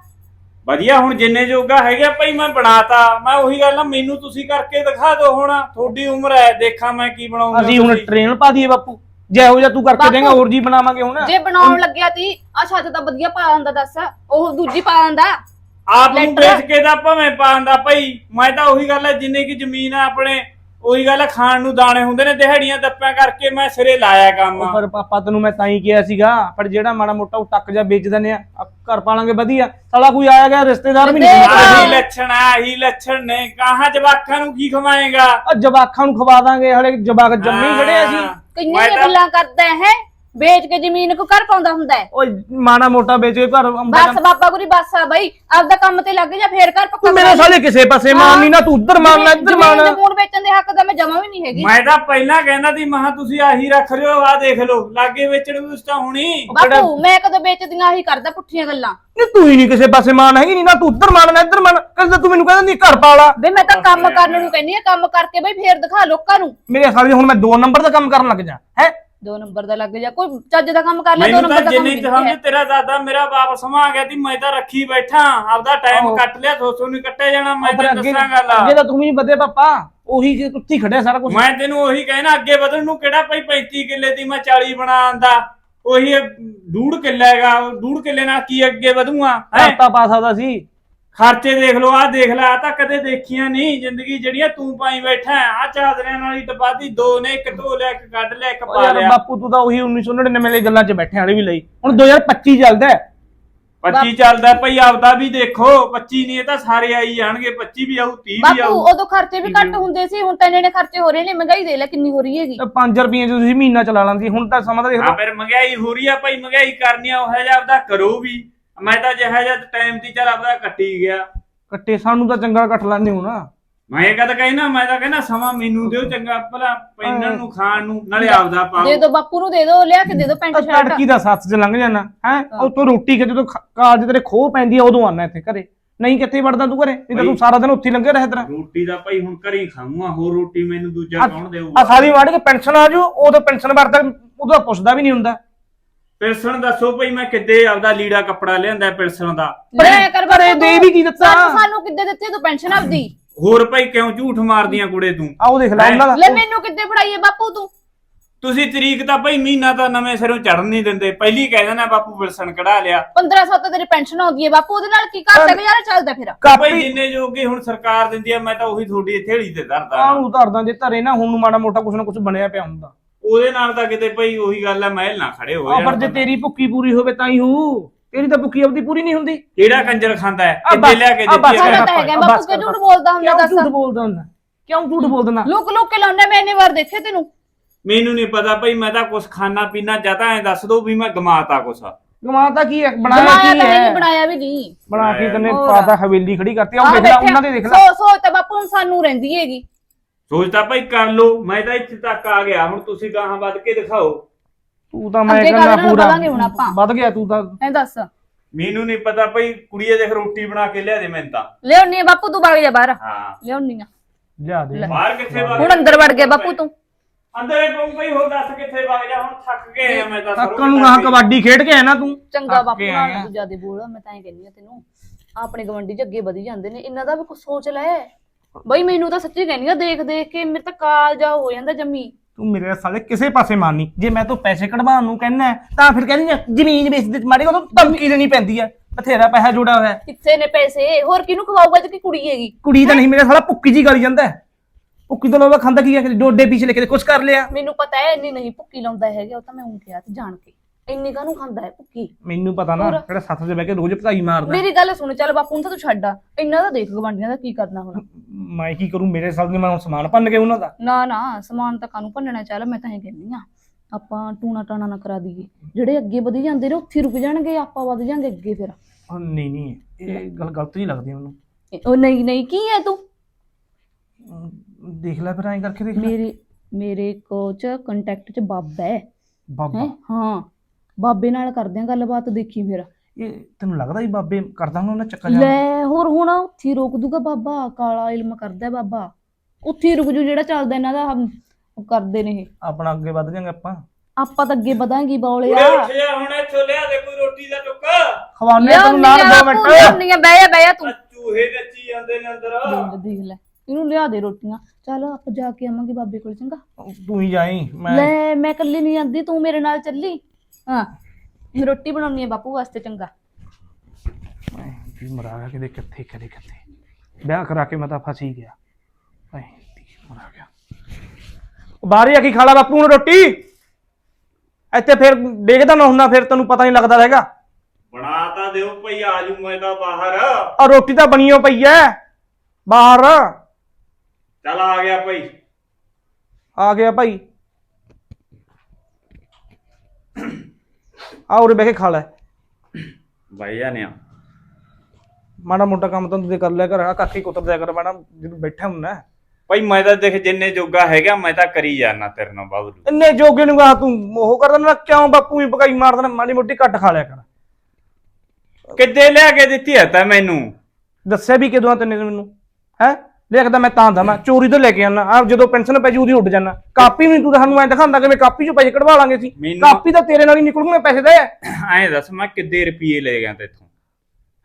ਵਧੀਆ ਹੁਣ ਜਿੰਨੇ ਜੋਗਾ ਹੈਗਾ ਭਾਈ ਮੈਂ ਬਣਾਤਾ। ਮੈਂ ਉਹੀ ਗੱਲ ਆ ਮੈਨੂੰ ਤੁਸੀਂ ਕਰਕੇ ਦਿਖਾ ਦਿਓ ਹੁਣ। ਤੁਹਾਡੀ ਉਮਰ ਹੈ ਦੇਖਾਂ ਮੈਂ ਕੀ ਬਣਾਉਂਗਾ ਅਸੀਂ ਹੁਣ ਟ੍ਰੇਨ ਪਾ ਦਈਏ ਬਾਪੂ। ਜੇ ਇਹੋ ਜਿਹਾ ਤੂੰ ਕਰਕੇ ਬਾਪੂ, ਦੇਂਗਾ ਹੋਰ ਜੀ ਬਣਾਵਾਂਗੇ ਹੁਣ। ਜੇ ਬਣਾਉਣ ਲੱਗਿਆ ਤੀ ਆ ਛੱਤ ਤਾਂ ਵਧੀਆ ਪਾ ਦਿੰਦਾ ਦੱਸ। ਉਹ ਦੂਜੀ ਪਾ ਦਿੰਦਾ ਆਪ ਨੂੰ ਲੈਟਰ। ਵੇਚ ਕੇ ਤਾਂ ਭਾਵੇਂ ਪਾਉਂਦਾ ਭਾਈ। ਮੈਂ ਤਾਂ ਉਹੀ ਗੱਲ ਹੈ ਜਿੰਨੇ ਕੀ ਜ਼ਮੀਨ ਆ ਆਪਣੇ ਉਹੀ ਗੱਲ ਹੈ ਖਾਣ ਨੂੰ ਦਾਣੇ ਹੁੰਦੇ ਨੇ ਦਿਹਾੜੀਆਂ ਦੱਪਾਂ ਕਰਕੇ ਮੈਂ ਸਿਰੇ ਲਾਇਆ ਕੰਮ। ਉਹ ਪਰ ਪਾਪਾ ਤੈਨੂੰ ਮੈਂ ਤਾਂ ਹੀ ਕਿਹਾ ਸੀਗਾ ਪਰ ਜਿਹੜਾ ਮਾੜਾ ਮੋਟਾ ਉਹ ਟੱਕ ਜਾ ਵੇਚ ਦਿੰਦੇ ਆ ਆ ਘਰ ਪਾਲਾਂਗੇ ਵਧੀਆ। ਸਾਲਾ ਕੋਈ ਆਇਆ ਗਿਆ ਰਿਸ਼ਤੇਦਾਰ ਵੀ ਨਹੀਂ ਆਹੀ ਲੱਛਣ ਆ ਆਹੀ ਲੱਛਣ ਨੇ। ਕਹਾਂ ਜਵਾਕਾਂ ਨੂੰ ਕੀ ਖਵਾਏਗਾ? ਆ ਜਵਾਕਾਂ ਨੂੰ ਖਵਾ ਦਾਂਗੇ ਹਲੇ ਜਵਾਕ ਜੰਮੇ ਹੀ ਖੜੇ ਆ ਸੀ ਕਈਆਂ ਦੀਆਂ ਗੱਲਾਂ ਕਰਦਾ ਹੈ। ਵੇਚ ਕੇ ਜ਼ਮੀਨ ਕੋ ਕਰ ਪਾਉਂਦਾ ਹੁੰਦਾ ਹੈ। ਓਏ ਮਾੜਾ ਮੋਟਾ ਵੇਚ ਕੇ ਘਰ ਬਸ ਬਾਬਾ ਗੁਰੀ ਬਸ ਆ ਬਈ। ਆਪਦਾ ਕੰਮ ਤੇ ਲੱਗ ਜਾ ਫੇਰ ਕਰ ਪੱਕਾ ਤੂੰ ਮੇਰੇ ਸਾਲੇ ਕਿਸੇ ਪਾਸੇ ਮਾਰਨੀ ਨਾ ਤੂੰ ਉੱਧਰ ਮਾਰਨਾ ਇੱਧਰ ਜ਼ਮੀਨ ਮਾਰਨਾ ਦੇ ਮੂਣ ਵੇਚਣ ਦੇ ਹੱਕ ਦਾ ਮੈਂ ਜਮਾ ਵੀ ਨਹੀਂ ਹੈਗੀ। ਮੈਂ ਤਾਂ ਪਹਿਲਾਂ ਕਹਿੰਦਾ ਸੀ ਮਹਾ ਤੁਸੀਂ ਆਹੀ ਰੱਖ ਲਿਓ ਆ ਦੇਖ ਲਓ ਲਾਗੇ ਵੇਚਣ ਨੂੰ ਤਾਂ ਹੁਣੀ। ਬਾਪੂ ਮੈਂ ਕਦੋਂ ਵੇਚਦੀਆਂ ਆਹੀ ਕਰਦਾ ਪੁੱਠੀਆਂ ਗੱਲਾਂ। ਨਹੀਂ ਤੂੰ ਹੀ ਨਹੀਂ ਕਿਸੇ ਪਾਸੇ ਮਾਨ ਹੈਗੀ ਨਹੀਂ ਨਾ ਤੂੰ ਉੱਧਰ ਮਾਰਨਾ ਇੱਧਰ ਮਾਰਨਾ ਕਹਿੰਦਾ ਤੂੰ ਮੈਨੂੰ ਕਹਿੰਦਾ ਨਹੀਂ ਘਰ ਪਾਲਾ। ਵੇ ਮੈਂ ਤਾਂ ਕੰਮ ਕਰਨ ਨੂੰ ਕਹਿੰਦੀ ਆ ਕੰਮ ਕਰਕੇ ਬਈ ਫੇਰ ਦਿਖਾ ਲੋਕਾਂ ਨੂੰ। ਮੇਰੇ ਸਾਲੇ ਹੁਣ ਮੈਂ ਦੋ ਨੰਬਰ ਦਾ ਕੰਮ ਕਰਨ ਲੱਗ ਜਾ ਹੈ? ਦੋ ਨੰਬਰ ਦਾ ਲੱਗ ਜਾ ਕੋਈ ਚੱਜ ਦਾ ਕੰਮ ਕਰ ਲੈ ਦੋ ਮੈਨੂੰ ਨੰਬਰ ਤਾਂ ਦਾ ਕੰਮ ਜਿੰਨੀ ਨਹੀਂ। ਸਮਝ ਤੇਰਾ ਦਾਦਾ ਮੇਰਾ ਬਾਪ ਸਮਾ ਗਿਆ ਸੀ ਮੈਂ ਤਾਂ ਰੱਖੀ ਬੈਠਾ ਆਪਦਾ ਟਾਈਮ ਆਹੋ। ਕੱਟ ਲਿਆ ਸੋਸੋ ਨਹੀਂ ਕੱਟਿਆ ਜਾਣਾ ਮੈਂ ਪਰ ਤੈਨੂੰ ਅੱਗੇ ਦੱਸਾਂ ਗੱਲ। ਅੱਗੇ ਤਾਂ ਤੂੰ ਵੀ ਵਧੇ ਪਾਪਾ ਉਹੀ ਜੇ ਉੱਤੀ ਖੜਿਆ ਸਾਰਾ ਕੁਝ ਮੈਂ ਤੈਨੂੰ ਉਹੀ ਕਹਿਣਾ ਅੱਗੇ ਵਧਣ ਨੂੰ ਕਿਹੜਾ ਭਾਈ 35 ਕਿੱਲੇ ਦੀ ਮੈਂ 40 ਬਣਾਉਂਦਾ ਉਹੀ ਇਹ ਡੂਢ ਕਿੱਲਾ ਹੈਗਾ ਉਹ ਡੂਢ ਕਿੱਲੇ ਨਾਲ ਕੀ ਅੱਗੇ ਵਧੂਗਾ ਹੈ? ਕਰਤਾ ਪਾ ਸਕਦਾ ਸੀ। ਖਰਚੇ ਦੇਖ ਲਓ ਆਹ ਦੇਖ ਲੈ ਆ ਤਾਂ ਕਦੇ ਦੇਖੀਆਂ ਨਹੀਂ। ਜ਼ਿੰਦਗੀ ਜਿਹੜੀਆਂ ਤੂੰ ਪਾਈ ਬੈਠਾ ਆ ਚਾਦਰਿਆਂ ਨਾਲ ਹੀ ਟਪਾਤੀ ਦੋ ਨੇ ਇੱਕ ਧੋ ਲਿਆ ਇੱਕ ਕੱਢ ਲਿਆ ਇੱਕ ਪਾ ਯਾਰ ਲਿਆ। ਬਾਪੂ ਤੂੰ ਤਾਂ ਉਹੀ 1999 ਵਾਲੀ ਗੱਲਾਂ 'ਚ ਬੈਠੇ ਹਾਲੇ ਵੀ ਲਈ। ਹੁਣ 2025 ਚੱਲਦਾ ਹੈ। 25 ਚੱਲਦਾ ਭਾਈ ਆਪਦਾ ਵੀ ਦੇਖੋ 25 ਨਹੀਂ ਇਹ ਤਾਂ ਸਾਰੇ ਆਈ ਜਾਣਗੇ 25 ਵੀ ਆਊ 30 ਵੀ ਬਾਪੂ ਆਊ। ਉਦੋਂ ਖਰਚੇ ਵੀ ਘੱਟ ਹੁੰਦੇ ਸੀ ਹੁਣ ਤਾਂ ਇੰਨੇ ਨੇ ਖਰਚੇ ਹੋ ਰਹੇ ਨੇ ਮਹਿੰਗਾਈ ਦੇ ਲੈ ਕਿੰਨੀ ਹੋ ਰਹੀ ਹੈਗੀ। 5 ਰੁਪਏ ਚ ਤੁਸੀਂ ਮਹੀਨਾ ਚਲਾ ਲੈਂਦੀ ਹੁਣ ਤਾਂ ਸਮਾਂ ਤਾਂ ਦੇਖ ਹਾਂ ਲਓ। ਫਿਰ ਮਹਿੰਗਾਈ ਹੋ ਰਹੀ ਆ ਭਾਈ ਮਹਿੰਗਾਈ ਕਰਨੀ ਆ ਉਹ ਜਿਹਾ ਆਪਦਾ ਕਰੋ ਵੀ। ਮੈਂ ਤਾਂ ਜਿਹਾ ਜਿਹਾ ਟਾਈਮ ਦੀ ਚੱਲ ਆਪਦਾ ਕੱਟੀ ਗਿਆ। ਕੱਟੇ ਸਾਨੂੰ ਤਾਂ ਚੰਗਾ ਕੱਟ ਲੈਂਦੇ ਹੋ ਨਾ। ਮੈਂ ਇਹ ਕਦ ਕਹਿਣਾ ਮੈਂ ਤਾਂ ਕਹਿਣਾ ਸਮਾਂ ਮੈਨੂੰ ਦਿਓ ਚੰਗਾ ਭਲਾ ਪੈਨਣ ਨੂੰ ਖਾਣ ਨੂੰ ਨਾਲੇ ਆਪਦਾ ਦੇ ਪਾਓ। ਦੋ ਬਾਪੂ ਨੂੰ ਦੇ ਦੋ ਲਿਆ ਕੇ ਦੇ ਦੋ ਪੈਂਟ ਸ਼ਰਟ। ਤੜਕੀ ਦਾ ਸੱਤ ਚ ਲੰਘ ਜਾਣਾ ਹੈ? ਉਹ ਤੋਂ ਰੋਟੀ ਕਿ ਜਦੋਂ ਕਾਲਜ ਤੇਰੇ ਖੋਹ ਪੈਂਦੀ ਆ ਉਦੋਂ ਆਣਾ ਇੱਥੇ ਘਰੇ। ਨਹੀਂ ਕਿੱਥੇ ਵੜਦਾ ਤੂੰ ਘਰੇ? ਨਹੀਂ ਤਾਂ ਤੂੰ ਸਾਰਾ ਦਿਨ ਉੱਥੇ ਲੰਘਿਆ ਰਹੇ ਤੇਰਾ। ਰੋਟੀ ਦਾ ਭਾਈ ਹੁਣ ਘਰੇ ਹੀ ਖਾਊਂਗਾ ਹੋਰ ਰੋਟੀ ਮੈਨੂੰ ਦੂਜਾ ਕੌਣ ਆ ਦੇਊਗਾ? ਸਾਰੀ ਵਾੜ ਕੇ ਪੈਨਸ਼ਨ ਆ ਜੂ ਉਦੋਂ ਪੈਨਸ਼ਨ ਵਰਦਾ ਉਹਦਾ ਪੁੱਛਦਾ ਵੀ ਨਹੀਂ ਹੁੰਦਾ। ਪਿਲਸਣ ਦੱਸੋ ਭਾਈ ਮੈਂ ਕਿੱਦੇ ਆਪਦਾ ਲੀੜਾ ਕੱਪੜਾ ਲਿਆਂਦਾ ਪਿਲਸਣ ਦਾ? ਲੈ ਕਰ ਬਾਪੂ ਦੇ ਵੀ ਕੀ ਦਿੱਤਾ? ਸਾਨੂੰ ਸਾਨੂੰ ਕਿੱਦੇ ਦਿੱਤੀ ਤੂੰ ਪੈਨਸ਼ਨ ਆਪਦੀ? ਹੋਰ ਭਾਈ ਕਿਉਂ ਝੂਠ ਮਾਰਦੀਆਂ ਕੁੜੇ ਤੂੰ? ਆ ਉਹ ਦੇਖ ਲੈ ਉਹਨਾਂ ਲੈ ਦਾ ਮੈਨੂੰ ਕਿੱਦੇ ਫੜਾਈਏ ਬਾਪੂ ਤੂੰ? ਤੁਸੀਂ ਤਰੀਕ ਤਾਂ ਭਾਈ ਮਹੀਨਾ ਤਾਂ ਨਵੇਂ ਸਿਰੋਂ ਚੜਨ ਨਹੀਂ ਦਿੰਦੇ। ਪਹਿਲੀ ਕਹਿ ਦੇਣਾ ਬਾਪੂ ਪਿਲਸਣ ਕਢਾ ਲਿਆ। 1500 ਤਾਂ ਤੇਰੀ ਪੈਨਸ਼ਨ ਆਉਂਦੀ ਹੈ ਬਾਪੂ ਉਹਦੇ ਨਾਲ ਕੀ ਘਰ ਦਾ ਗੁਜ਼ਾਰਾ ਚੱਲਦਾ ਫਿਰ? ਭਾਈ ਕਾਪੀ ਜਿੰਨੇ ਜੋਗੇ ਹੁਣ ਸਰਕਾਰ ਦਿੰਦੀ ਆ ਮੈਂ ਤਾਂ ਉਹੀ ਤੁਹਾਡੀ ਥੇੜੀ ਤੇ ਧਰਦਾ ਆ ਨੂੰ ਧਰਦਾਂ ਜੇ ਧਰੇ ਨਾ ਹੁਣ ਮਾੜਾ ਮੋਟਾ ਕੁਛ ਨਾ ਕੁਛ ਬਣਿਆ ਪਿਆ ਹੁੰਦਾ। ਉਹਦੇ ਨਾਲ ਤਾਂ ਕਿਤੇ ਭਾਈ ਉਹੀ ਗੱਲ ਆ ਮਹਿਲ ਨਾ ਖੜੇ ਹੋ ਆ ਪਰ ਜੇ ਤੇਰੀ ਭੁੱਕੀ ਪੂਰੀ ਹੋਵੇ ਤਾਂ ਹੀ ਹੋ। ਤੇਰੀ ਤਾਂ ਭੁੱਕੀ ਆਪਦੀ ਪੂਰੀ ਨਹੀਂ ਹੁੰਦੀ। ਕਿਹੜਾ ਕੰਜਰ ਖਾਂਦਾ ਹੈ? ਆ ਬਸ, ਲਿਆ ਕੇ ਆ ਬਸ ਦਿੱਤੀ ਸਾਡਾ ਆ ਤਾਂ ਹੈਗਾ। ਬਸ ਬਾਪੂ ਕਿ ਝੂਠ ਬਸ। ਬੋਲਦਾ ਹੁੰਦਾ ਕਿਉਂ ਦੱਸ। ਝੂਠ ਬੋਲਦਾ ਹੁੰਦਾ? ਕਿਉਂ ਝੂਠ ਬੋਲਦਾ? ਲੁਕ ਲੁਕ ਕੇ ਲਾਉਣਾ ਮੈਂ ਇੰਨੀ ਵਾਰ ਦੇਖੇ ਤੈਨੂੰ। ਮੈਨੂੰ ਨਹੀਂ ਪਤਾ ਭਾਈ ਮੈਂ ਤਾਂ ਕੁਛ ਖਾਣਾ ਪੀਣਾ ਜਾਂ ਤਾਂ ਐ ਦੱਸ ਦੋ ਵੀ ਮੈਂ ਗਮਾਤਾ ਕੁਛ। ਗਮਾਤਾ ਕੀ ਹੈ? ਬਣਾਇਆ ਬਣਾਇਆ ਕੀ ਤਾਂ ਹੈ? ਨਹੀਂ ਬਣਾਇਆ ਵੀ ਨਹੀਂ। ਬਣਾ ਕੇ ਤੈਨੇ ਹੋਰ। ਪਾਤਾ ਹਵੇਲੀ ਖੜੀ ਕਰਤੀ। ਉਹ ਆਹ ਦੇਖ ਲੈ ਉਹਨਾਂ ਦੇ ਦੇਖ ਲੈ। ਸੋ ਸੋ ਤਾਂ ਬਾਪੂ ਹੁਣ ਸਾਨੂੰ ਰਹਿੰਦੀ ਹੈਗੀ। ਸੋਚਦਾ ਭਾਈ ਕਰ ਲੋ ਮੈਂ ਤਾਂ ਇੱਥੇ ਤੱਕ ਆ ਗਿਆ ਹੁਣ ਤੁਸੀਂ ਗਾਹਾਂ ਵੱਧ ਕੇ ਦਿਖਾਓ। ਤੂੰ ਤਾਂ ਮੈਂ ਅੱਗੇ ਕਹਿੰਦਾ ਕਾਹਦੇ ਨਾਲ ਪੂਰਾ ਵਧਾਂਗੇ ਹੁਣ ਆਪਾਂ? ਵੱਧ ਗਿਆ ਤੂੰ ਤਾਂ। ਐ ਦੱਸ। ਮੈਨੂੰ ਨਹੀਂ ਪਤਾ ਭਾਈ ਕੁੜੀਏ ਦੇਖ ਰੋਟੀ ਬਣਾ ਕੇ ਲਿਆ ਦੇ ਮੈਨੂੰ ਤਾਂ। ਲਿਆਉਣੀ ਆ ਬਾਪੂ ਤੂੰ ਵਗ ਜਾ ਬਾਹਰ। ਹਾਂ। ਲਿਆਉਣੀ ਆ। ਲਿਆ ਦੇ। ਬਾਹਰ ਕਿੱਥੇ ਵਗ ਹੁਣ ਅੰਦਰ ਵੜ ਗਿਆ ਬਾਪੂ ਤੂੰ। ਅੰਦਰ ਹੀ ਪਊ ਭਾਈ ਹੋਰ ਦੱਸ ਕਿੱਥੇ ਵਗ ਜਾ ਹੁਣ ਥੱਕ ਗਏ ਆ ਮੈਂ ਤਾਂ ਸਰੋਂ ਤੱਕਣ ਨੂੰ ਗਾਹਾਂ ਕਬੱਡੀ ਖੇਡ ਕੇ ਆਇਆ ਨਾ ਤੂੰ। ਚੰਗਾ ਬਾਪੂ ਨਾਲ ਆਇਆ। ਤੂੰ ਜਿਆਦੇ ਬੋਲ ਮੈਂ ਤਾਂ ਐ ਕਹਿੰਦੀ ਆ ਤੈਨੂੰ। ਆਪਣੇ ਗਵੰਡੀ ਚ ਅੱਗੇ ਵਧੀ ਜਾਂਦੇ ਨੇ ਇਹਨਾਂ ਦਾ ਵੀ ਕੁਝ ਸੋਚ ਲੈ। ਬਈ ਮੈਨੂੰ ਤਾਂ ਸੱਚੀ ਕਹਿੰਦੀ ਆ ਦੇਖ ਦੇਖ ਕੇ ਮੇਰੇ ਤਾਂ ਕਾਲਜਾ ਹੋ ਜਾਂਦਾ ਜੰਮੀ। ਤੂੰ ਮੇਰੇ ਸਾਲੇ ਕਿਸੇ ਪਾਸੇ ਮਾਰਨੀ ਜੇ ਮੈਂ ਤੋਂ ਪੈਸੇ ਕਢਵਾਉਣ ਨੂੰ ਕਹਿੰਦਾ ਤਾਂ ਫਿਰ ਕਹਿੰਦੀ ਆ, ਜ਼ਮੀਨ ਵੇਚ ਦੇ ਮਾੜੀ ਉਹ ਧਮਕੀ ਦੇਣੀ ਪੈਂਦੀ ਹੈ ਬਥੇਰਾ ਪੈਸਾ ਜੋੜਾ ਹੋਇਆ। ਹੈ। ਕਿੱਥੇ ਨੇ ਪੈਸੇ? ਹੋਰ ਕਿਹਨੂੰ ਖਵਾਊਗਾ ਜੇ ਕਿ ਕੁੜੀ ਹੈਗੀ? ਕੁੜੀ ਤਾਂ ਨਹੀਂ ਮੇਰੇ ਸਾਲਾ ਭੁੱਕੀ ਜੀ ਗਾਲੀ ਜਾਂਦਾ। ਹੈ। ਭੁੱਕੀ ਤੋਂ ਲੋਵਾ ਖਾਂਦਾ ਕੀ ਹੈ ਡੋਡੇ ਪਿਛਲੇ ਕਿਤੇ ਕੁਛ ਕਰ ਲਿਆ। ਮੈਨੂੰ ਪਤਾ ਹੈ ਇੰਨੀ ਨਹੀਂ ਭੁੱਕੀ ਲਾਉਂਦਾ ਹੈਗਾ ਉਹ ਤਾਂ ਮੈਂ ਉਹ ਕਿਹਾ ਤੇ ਜਾਣ ਕੇ। ਇੰਨੀ ਕਾਹਨੂੰ ਖਾਂਦਾ ਹੈ ਭੁੱਕੀ ਮੈਨੂੰ ਪਤਾ ਨਾ ਹੋਰ। ਕਿਹੜਾ ਸੱਤ 'ਚ ਬਹਿ ਕੇ ਰੋਜ਼ ਭਤਾਈ ਮਾਰਦਾ। ਮੇਰੀ ਗੱਲ ਸੁਣ ਚੱਲ ਬਾਪੂ ਨੂੰ ਤਾਂ ਤੂੰ ਛੱਡ ਆ। ਇੰਨਾ ਦਾ ਦੇਖ ਗਵਾਂਡੀਆਂ ਦਾ ਕੀ ਕਰਨਾ ਹੁਣ। ਮੈਂ ਕੀ ਕਰੂੰ ਮੇਰੇ ਸਾਲ ਦੇ ਮੈਂ ਹੁਣ ਸਮਾਨ ਭੰਨ ਕੇ ਉਹਨਾਂ ਦਾ। ਨਾ ਨਾ ਸਮਾਨ ਤਾਂ ਕਾਨੂੰ ਭੰਨਣਾ ਚੱਲ ਮੈਂ ਤਾਂ ਇਹ ਕਹਿੰਦੀ ਆ ਆਪਾਂ ਟੂਣਾ ਟਾਣਾ ਨਾ ਕਰਾ ਦਈਏ। ਜਿਹੜੇ ਅੱਗੇ ਵਧੀ ਜਾਂਦੇ ਨੇ ਉੱਥੇ ਹੀ ਰੁਕ ਜਾਣਗੇ ਆਪਾਂ ਵਧ ਜਾਾਂਗੇ ਅੱਗੇ ਫਿਰ। ਉਹ ਨਹੀਂ ਨਹੀਂ ਇਹ ਗੱਲ ਗਲਤ ਹੀ ਲੱਗਦੀ ਮੈਨੂੰ। ਉਹ ਨਹੀਂ ਨਹੀਂ ਕੀ ਹੈ ਤੂੰ? ਅਮ, ਦੇਖ ਲੈ ਫਿਰ ਐਂ ਕਰਕੇ ਦੇਖ ਲੈ। ਮੇਰੇ ਮੇਰੇ ਕੋਚ ਕੰਟੈਕਟ ਚ ਬਾਬਾ ਹੈ। ਬਾਬਾ? ਹੈਂ? ਹਾਂ। ਬਾਬੇ ਨਾਲ ਕਰਦੇ ਆ ਗੱਲਬਾਤ ਦੇਖੀ ਫਿਰ। ਇਹ ਤੈਨੂੰ ਲੱਗਦਾ ਹੀ ਬਾਬੇ ਕਰਦਾ ਹੁਣ ਉਹਨਾਂ ਚੱਕਾ ਜਾ ਲੈ ਹੋਰ ਹੁਣ ਉੱਥੇ ਹੀ ਰੋਕ ਦੂਗਾ ਬਾਬਾ ਕਾਲਾ ਇਲਮ ਕਰਦਾ ਹੈ ਬਾਬਾ। ਉੱਥੇ ਹੀ ਰੁਕ ਜੂ ਜਿਹੜਾ ਚੱਲਦਾ ਇਹਨਾਂ ਦਾ ਹਮ, ਉਹ ਕਰਦੇ ਨੇ ਇਹ। ਆਪਣਾ ਅੱਗੇ ਵੱਧ ਜਾਂਗੇ ਆਪਾਂ? ਆਪਾਂ ਤਾਂ ਅੱਗੇ ਵਧਾਂਗੇ ਬੌਲਿਆ। ਉੱਠ ਜਾ ਹੁਣ ਇੱਥੋਂ ਲਿਆ ਦੇ ਕੋਈ ਰੋਟੀ ਦਾ ਟੁੱਕਾ ਖਵਾਨੇ ਤੈਨੂੰ ਨਾਲ ਦੋ ਮਿੰਟ। ਲਿਆਉਣੀ ਆ ਬਹਿ ਜਾ ਬਹਿ ਜਾ ਤੂੰ। ਆ ਚੂਹੇ ਨੱਚੀ ਜਾਂਦੇ ਨੇ ਅੰਦਰ। ਦੇਖ ਦੇਖ ਲੈ ਇਹਨੂੰ ਲਿਆ ਦੇ ਰੋਟੀਆਂ। ਚੱਲ ਆਪਾਂ ਜਾ ਕੇ ਆਵਾਂਗੇ ਬਾਬੇ ਕੋਲ ਚੰਗਾ। ਤੂੰ ਹੀ ਜਾਈ ਮੈਂ ਲੈ ਮੈਂ ਇਕੱਲੀ ਨਹੀਂ ਜਾਂਦੀ ਤੂੰ ਮੇਰੇ ਨਾਲ ਚੱਲੀ। ਹਾਂ ਰੋਟੀ ਬਣਾਉਣੀ ਹੈ ਬਾਪੂ ਵਾਸਤੇ ਚੰਗਾ। ਵੀ ਮਰਾ ਗਿਆ ਕਿਤੇ ਕਿੱਥੇ ਕਦੇ ਕਿੱਥੇ ਵਿਆਹ ਕਰਾ ਕੇ ਮੈਂ ਤਾਂ ਫਸ ਹੀ ਗਿਆ ਐ ਮਰਾ ਗਿਆ। ਉਹ ਬਾਹਰ ਆ ਕੇ ਖਾ ਲਾ ਬਾਪੂ ਨੂੰ ਰੋਟੀ? ਇੱਥੇ ਫਿਰ ਦੇਖਦਾ ਨਾ ਹੁੰਦਾ ਫਿਰ ਤੈਨੂੰ ਪਤਾ ਨਹੀਂ ਲੱਗਦਾ ਹੈਗਾ। ਬਣਾ ਤਾਂ ਦਿਓ ਭਾਈ ਆ ਜੂ ਮੈਂ ਤਾਂ ਬਾਹਰ। ਆ ਰੋਟੀ ਤਾਂ ਬਣੀਓ ਪਈ ਐ ਬਾਹਰ। ਚੱਲ ਆ ਗਿਆ ਭਾਈ। ਆ ਗਿਆ ਭਾਈ। ਆ ਉਰੇ ਬਹਿ ਕੇ ਖਾ ਲੈ। ਭਾਈ ਜਾਨੇ ਆ। ਮਾੜਾ ਮੋਟਾ ਕੰਮ ਤਾਂ ਤੂੰ ਕਰ ਲਿਆ ਕਰ ਆ ਕਾਕੀ ਕੁੱਤਰ ਦਿਆ ਕਰ ਮਾੜਾ ਜਦੋਂ ਬੈਠਾ ਹੁੰਨਾ ਭਾਈ ਮੈਂ ਤਾਂ ਦੇਖ ਜਿੰਨੇ ਜੋਗਾ ਹੈਗਾ ਮੈਂ ਤਾਂ ਕਰੀ ਜਾਣਾ ਤੇਰੇ ਨਾਲ ਬਾਬੂ ਇੰਨੇ ਜੋਗੇ ਨੂੰ ਆ ਤੂੰ ਉਹ ਕਰ ਦਿੰਦਾ ਕਿਉਂ ਬਾਪੂ ਹੀ ਪਕਾਈ ਮਾਰ ਦਿੰਦਾ ਮਾੜੀ ਮੋਟੀ ਘੱਟ ਖਾ ਲਿਆ ਕਰ। ਕਿੱਦੇ ਲਿਆ ਕੇ ਦਿੱਤੀ ਹੈ ਤਾਂ ਮੈਨੂੰ? ਦੱਸਿਆ ਵੀ ਕਿਦੋਂ ਆ ਤੈਨੇ ਮੈਨੂੰ ਹੈ? ਲਿਖਦਾ ਮੈਂ ਤਾਂ ਦਮਾ ਚੋਰੀ ਤੋਂ ਲੈ ਕੇ ਆਣਾ ਆ ਜਦੋਂ ਪੈਨਸ਼ਨ ਪੈ ਜੂ ਉਹਦੀ ਉੱਡ ਜਾਣਾ। ਕਾਪੀ ਵੀ ਤੂੰ ਤਾਂ ਸਾਨੂੰ ਐਂ ਦਿਖਾਉਂਦਾ ਕਿ ਮੈਂ ਕਾਪੀ ਚੋਂ ਪੈਸੇ ਕਢਵਾ ਲਾਂਗੇ ਸੀ ਮੈਨੂੰ- ਕਾਪੀ ਤਾਂ ਤੇਰੇ ਨਾਲ ਹੀ ਨਿਕਲੂਗੇ ਪੈਸੇ ਦੇ ਐਂ। ਦੱਸ ਮੈਂ ਕਿੱਦੇ ਰੁਪਏ ਲੈ ਗਿਆ ਤੇਥੋਂ?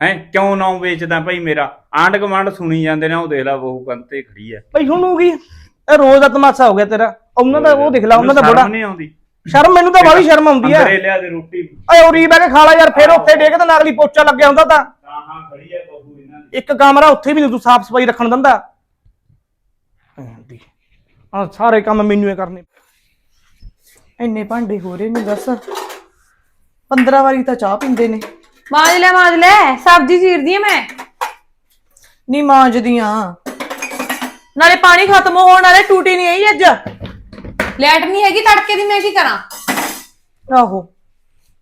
ਹੈ ਕਿਉਂ ਨਾ ਵੇਚਦਾ ਭਾਈ ਮੇਰਾ? ਆਂਡ ਕਮਾਂਡ ਸੁਣੀ ਜਾਂਦੇ ਨੇ ਉਹ ਦੇਖ ਲੈ ਉਹ ਕੰਤੇ ਖੜੀ ਹੈ ਭਾਈ ਹੁਣ ਹੋ ਗਈ ਇਹ ਰੋਜ਼ ਦਾ ਤਮਾਸ਼ਾ ਹੋ ਗਿਆ ਤੇਰਾ। ਉਹਨਾਂ ਦਾ ਉਹ ਦੇਖ ਲੈ ਉਹਨਾਂ ਦਾ ਮੈਨੂੰ ਬੜਾ ਸ਼ਰਮ ਨਹੀਂ ਆਉਂਦੀ। ਸ਼ਰਮ ਮੈਨੂੰ ਤਾਂ ਬੜੀ ਸ਼ਰਮ ਆਉਂਦੀ ਅੰਦਰੇ ਹੈ ਲਿਆ ਦੇ ਰੋਟੀ। ਓਏ ਉਰੀ ਬਹਿ ਕੇ ਖਾ ਲੈ ਯਾਰ ਫਿਰ ਉੱਥੇ ਡੇਕ ਤਾਂ ਨਾਗਲੀ ਪੋਚਾ ਲੱਗਿਆ ਹੁੰਦਾ ਤਾਂ। ਹਾਂ ਹਾਂ ਖੜੀ ਹੈ ਬਹੂ ਇਹਨਾਂ ਦੀ। ਇੱਕ ਕਮਰਾ ਉੱਥੇ ਵੀ ਨਹੀਂ ਤੂੰ ਸਾਫ਼ ਸਫ਼ਾਈ ਰੱਖਣ ਦਿੰਦਾ। ਆ ਸਾਰੇ ਕੰਮ ਮੈਨੂੰ ਹੀ ਕਰਨੇ ਇੰਨੇ ਭਾਂਡੇ ਹੋ ਰਹੇ ਨੇ ਦੱਸ। 15 ਵਾਰੀ ਤਾਂ ਚਾਹ ਪੀਂਦੇ ਨੇ। ਮਾਜ ਲੈ ਮਾਜ ਲੈ ਸਬਜ਼ੀ ਚੀਰਦੀ ਆ ਮੈਂ। ਨੀ ਮਾਂਜਦੀਆਂ। ਨਾਲੇ ਪਾਣੀ ਖਤਮ ਹੋਣ ਵਾਲੇ ਟੂਟੀ ਨਹੀਂ ਆਈ ਅੱਜ। ਲੈਟ ਨਹੀਂ ਹੈਗੀ ਤੜਕੇ ਦੀ ਮੈਂ ਕੀ ਕਰਾਂ? ਆਹੋ।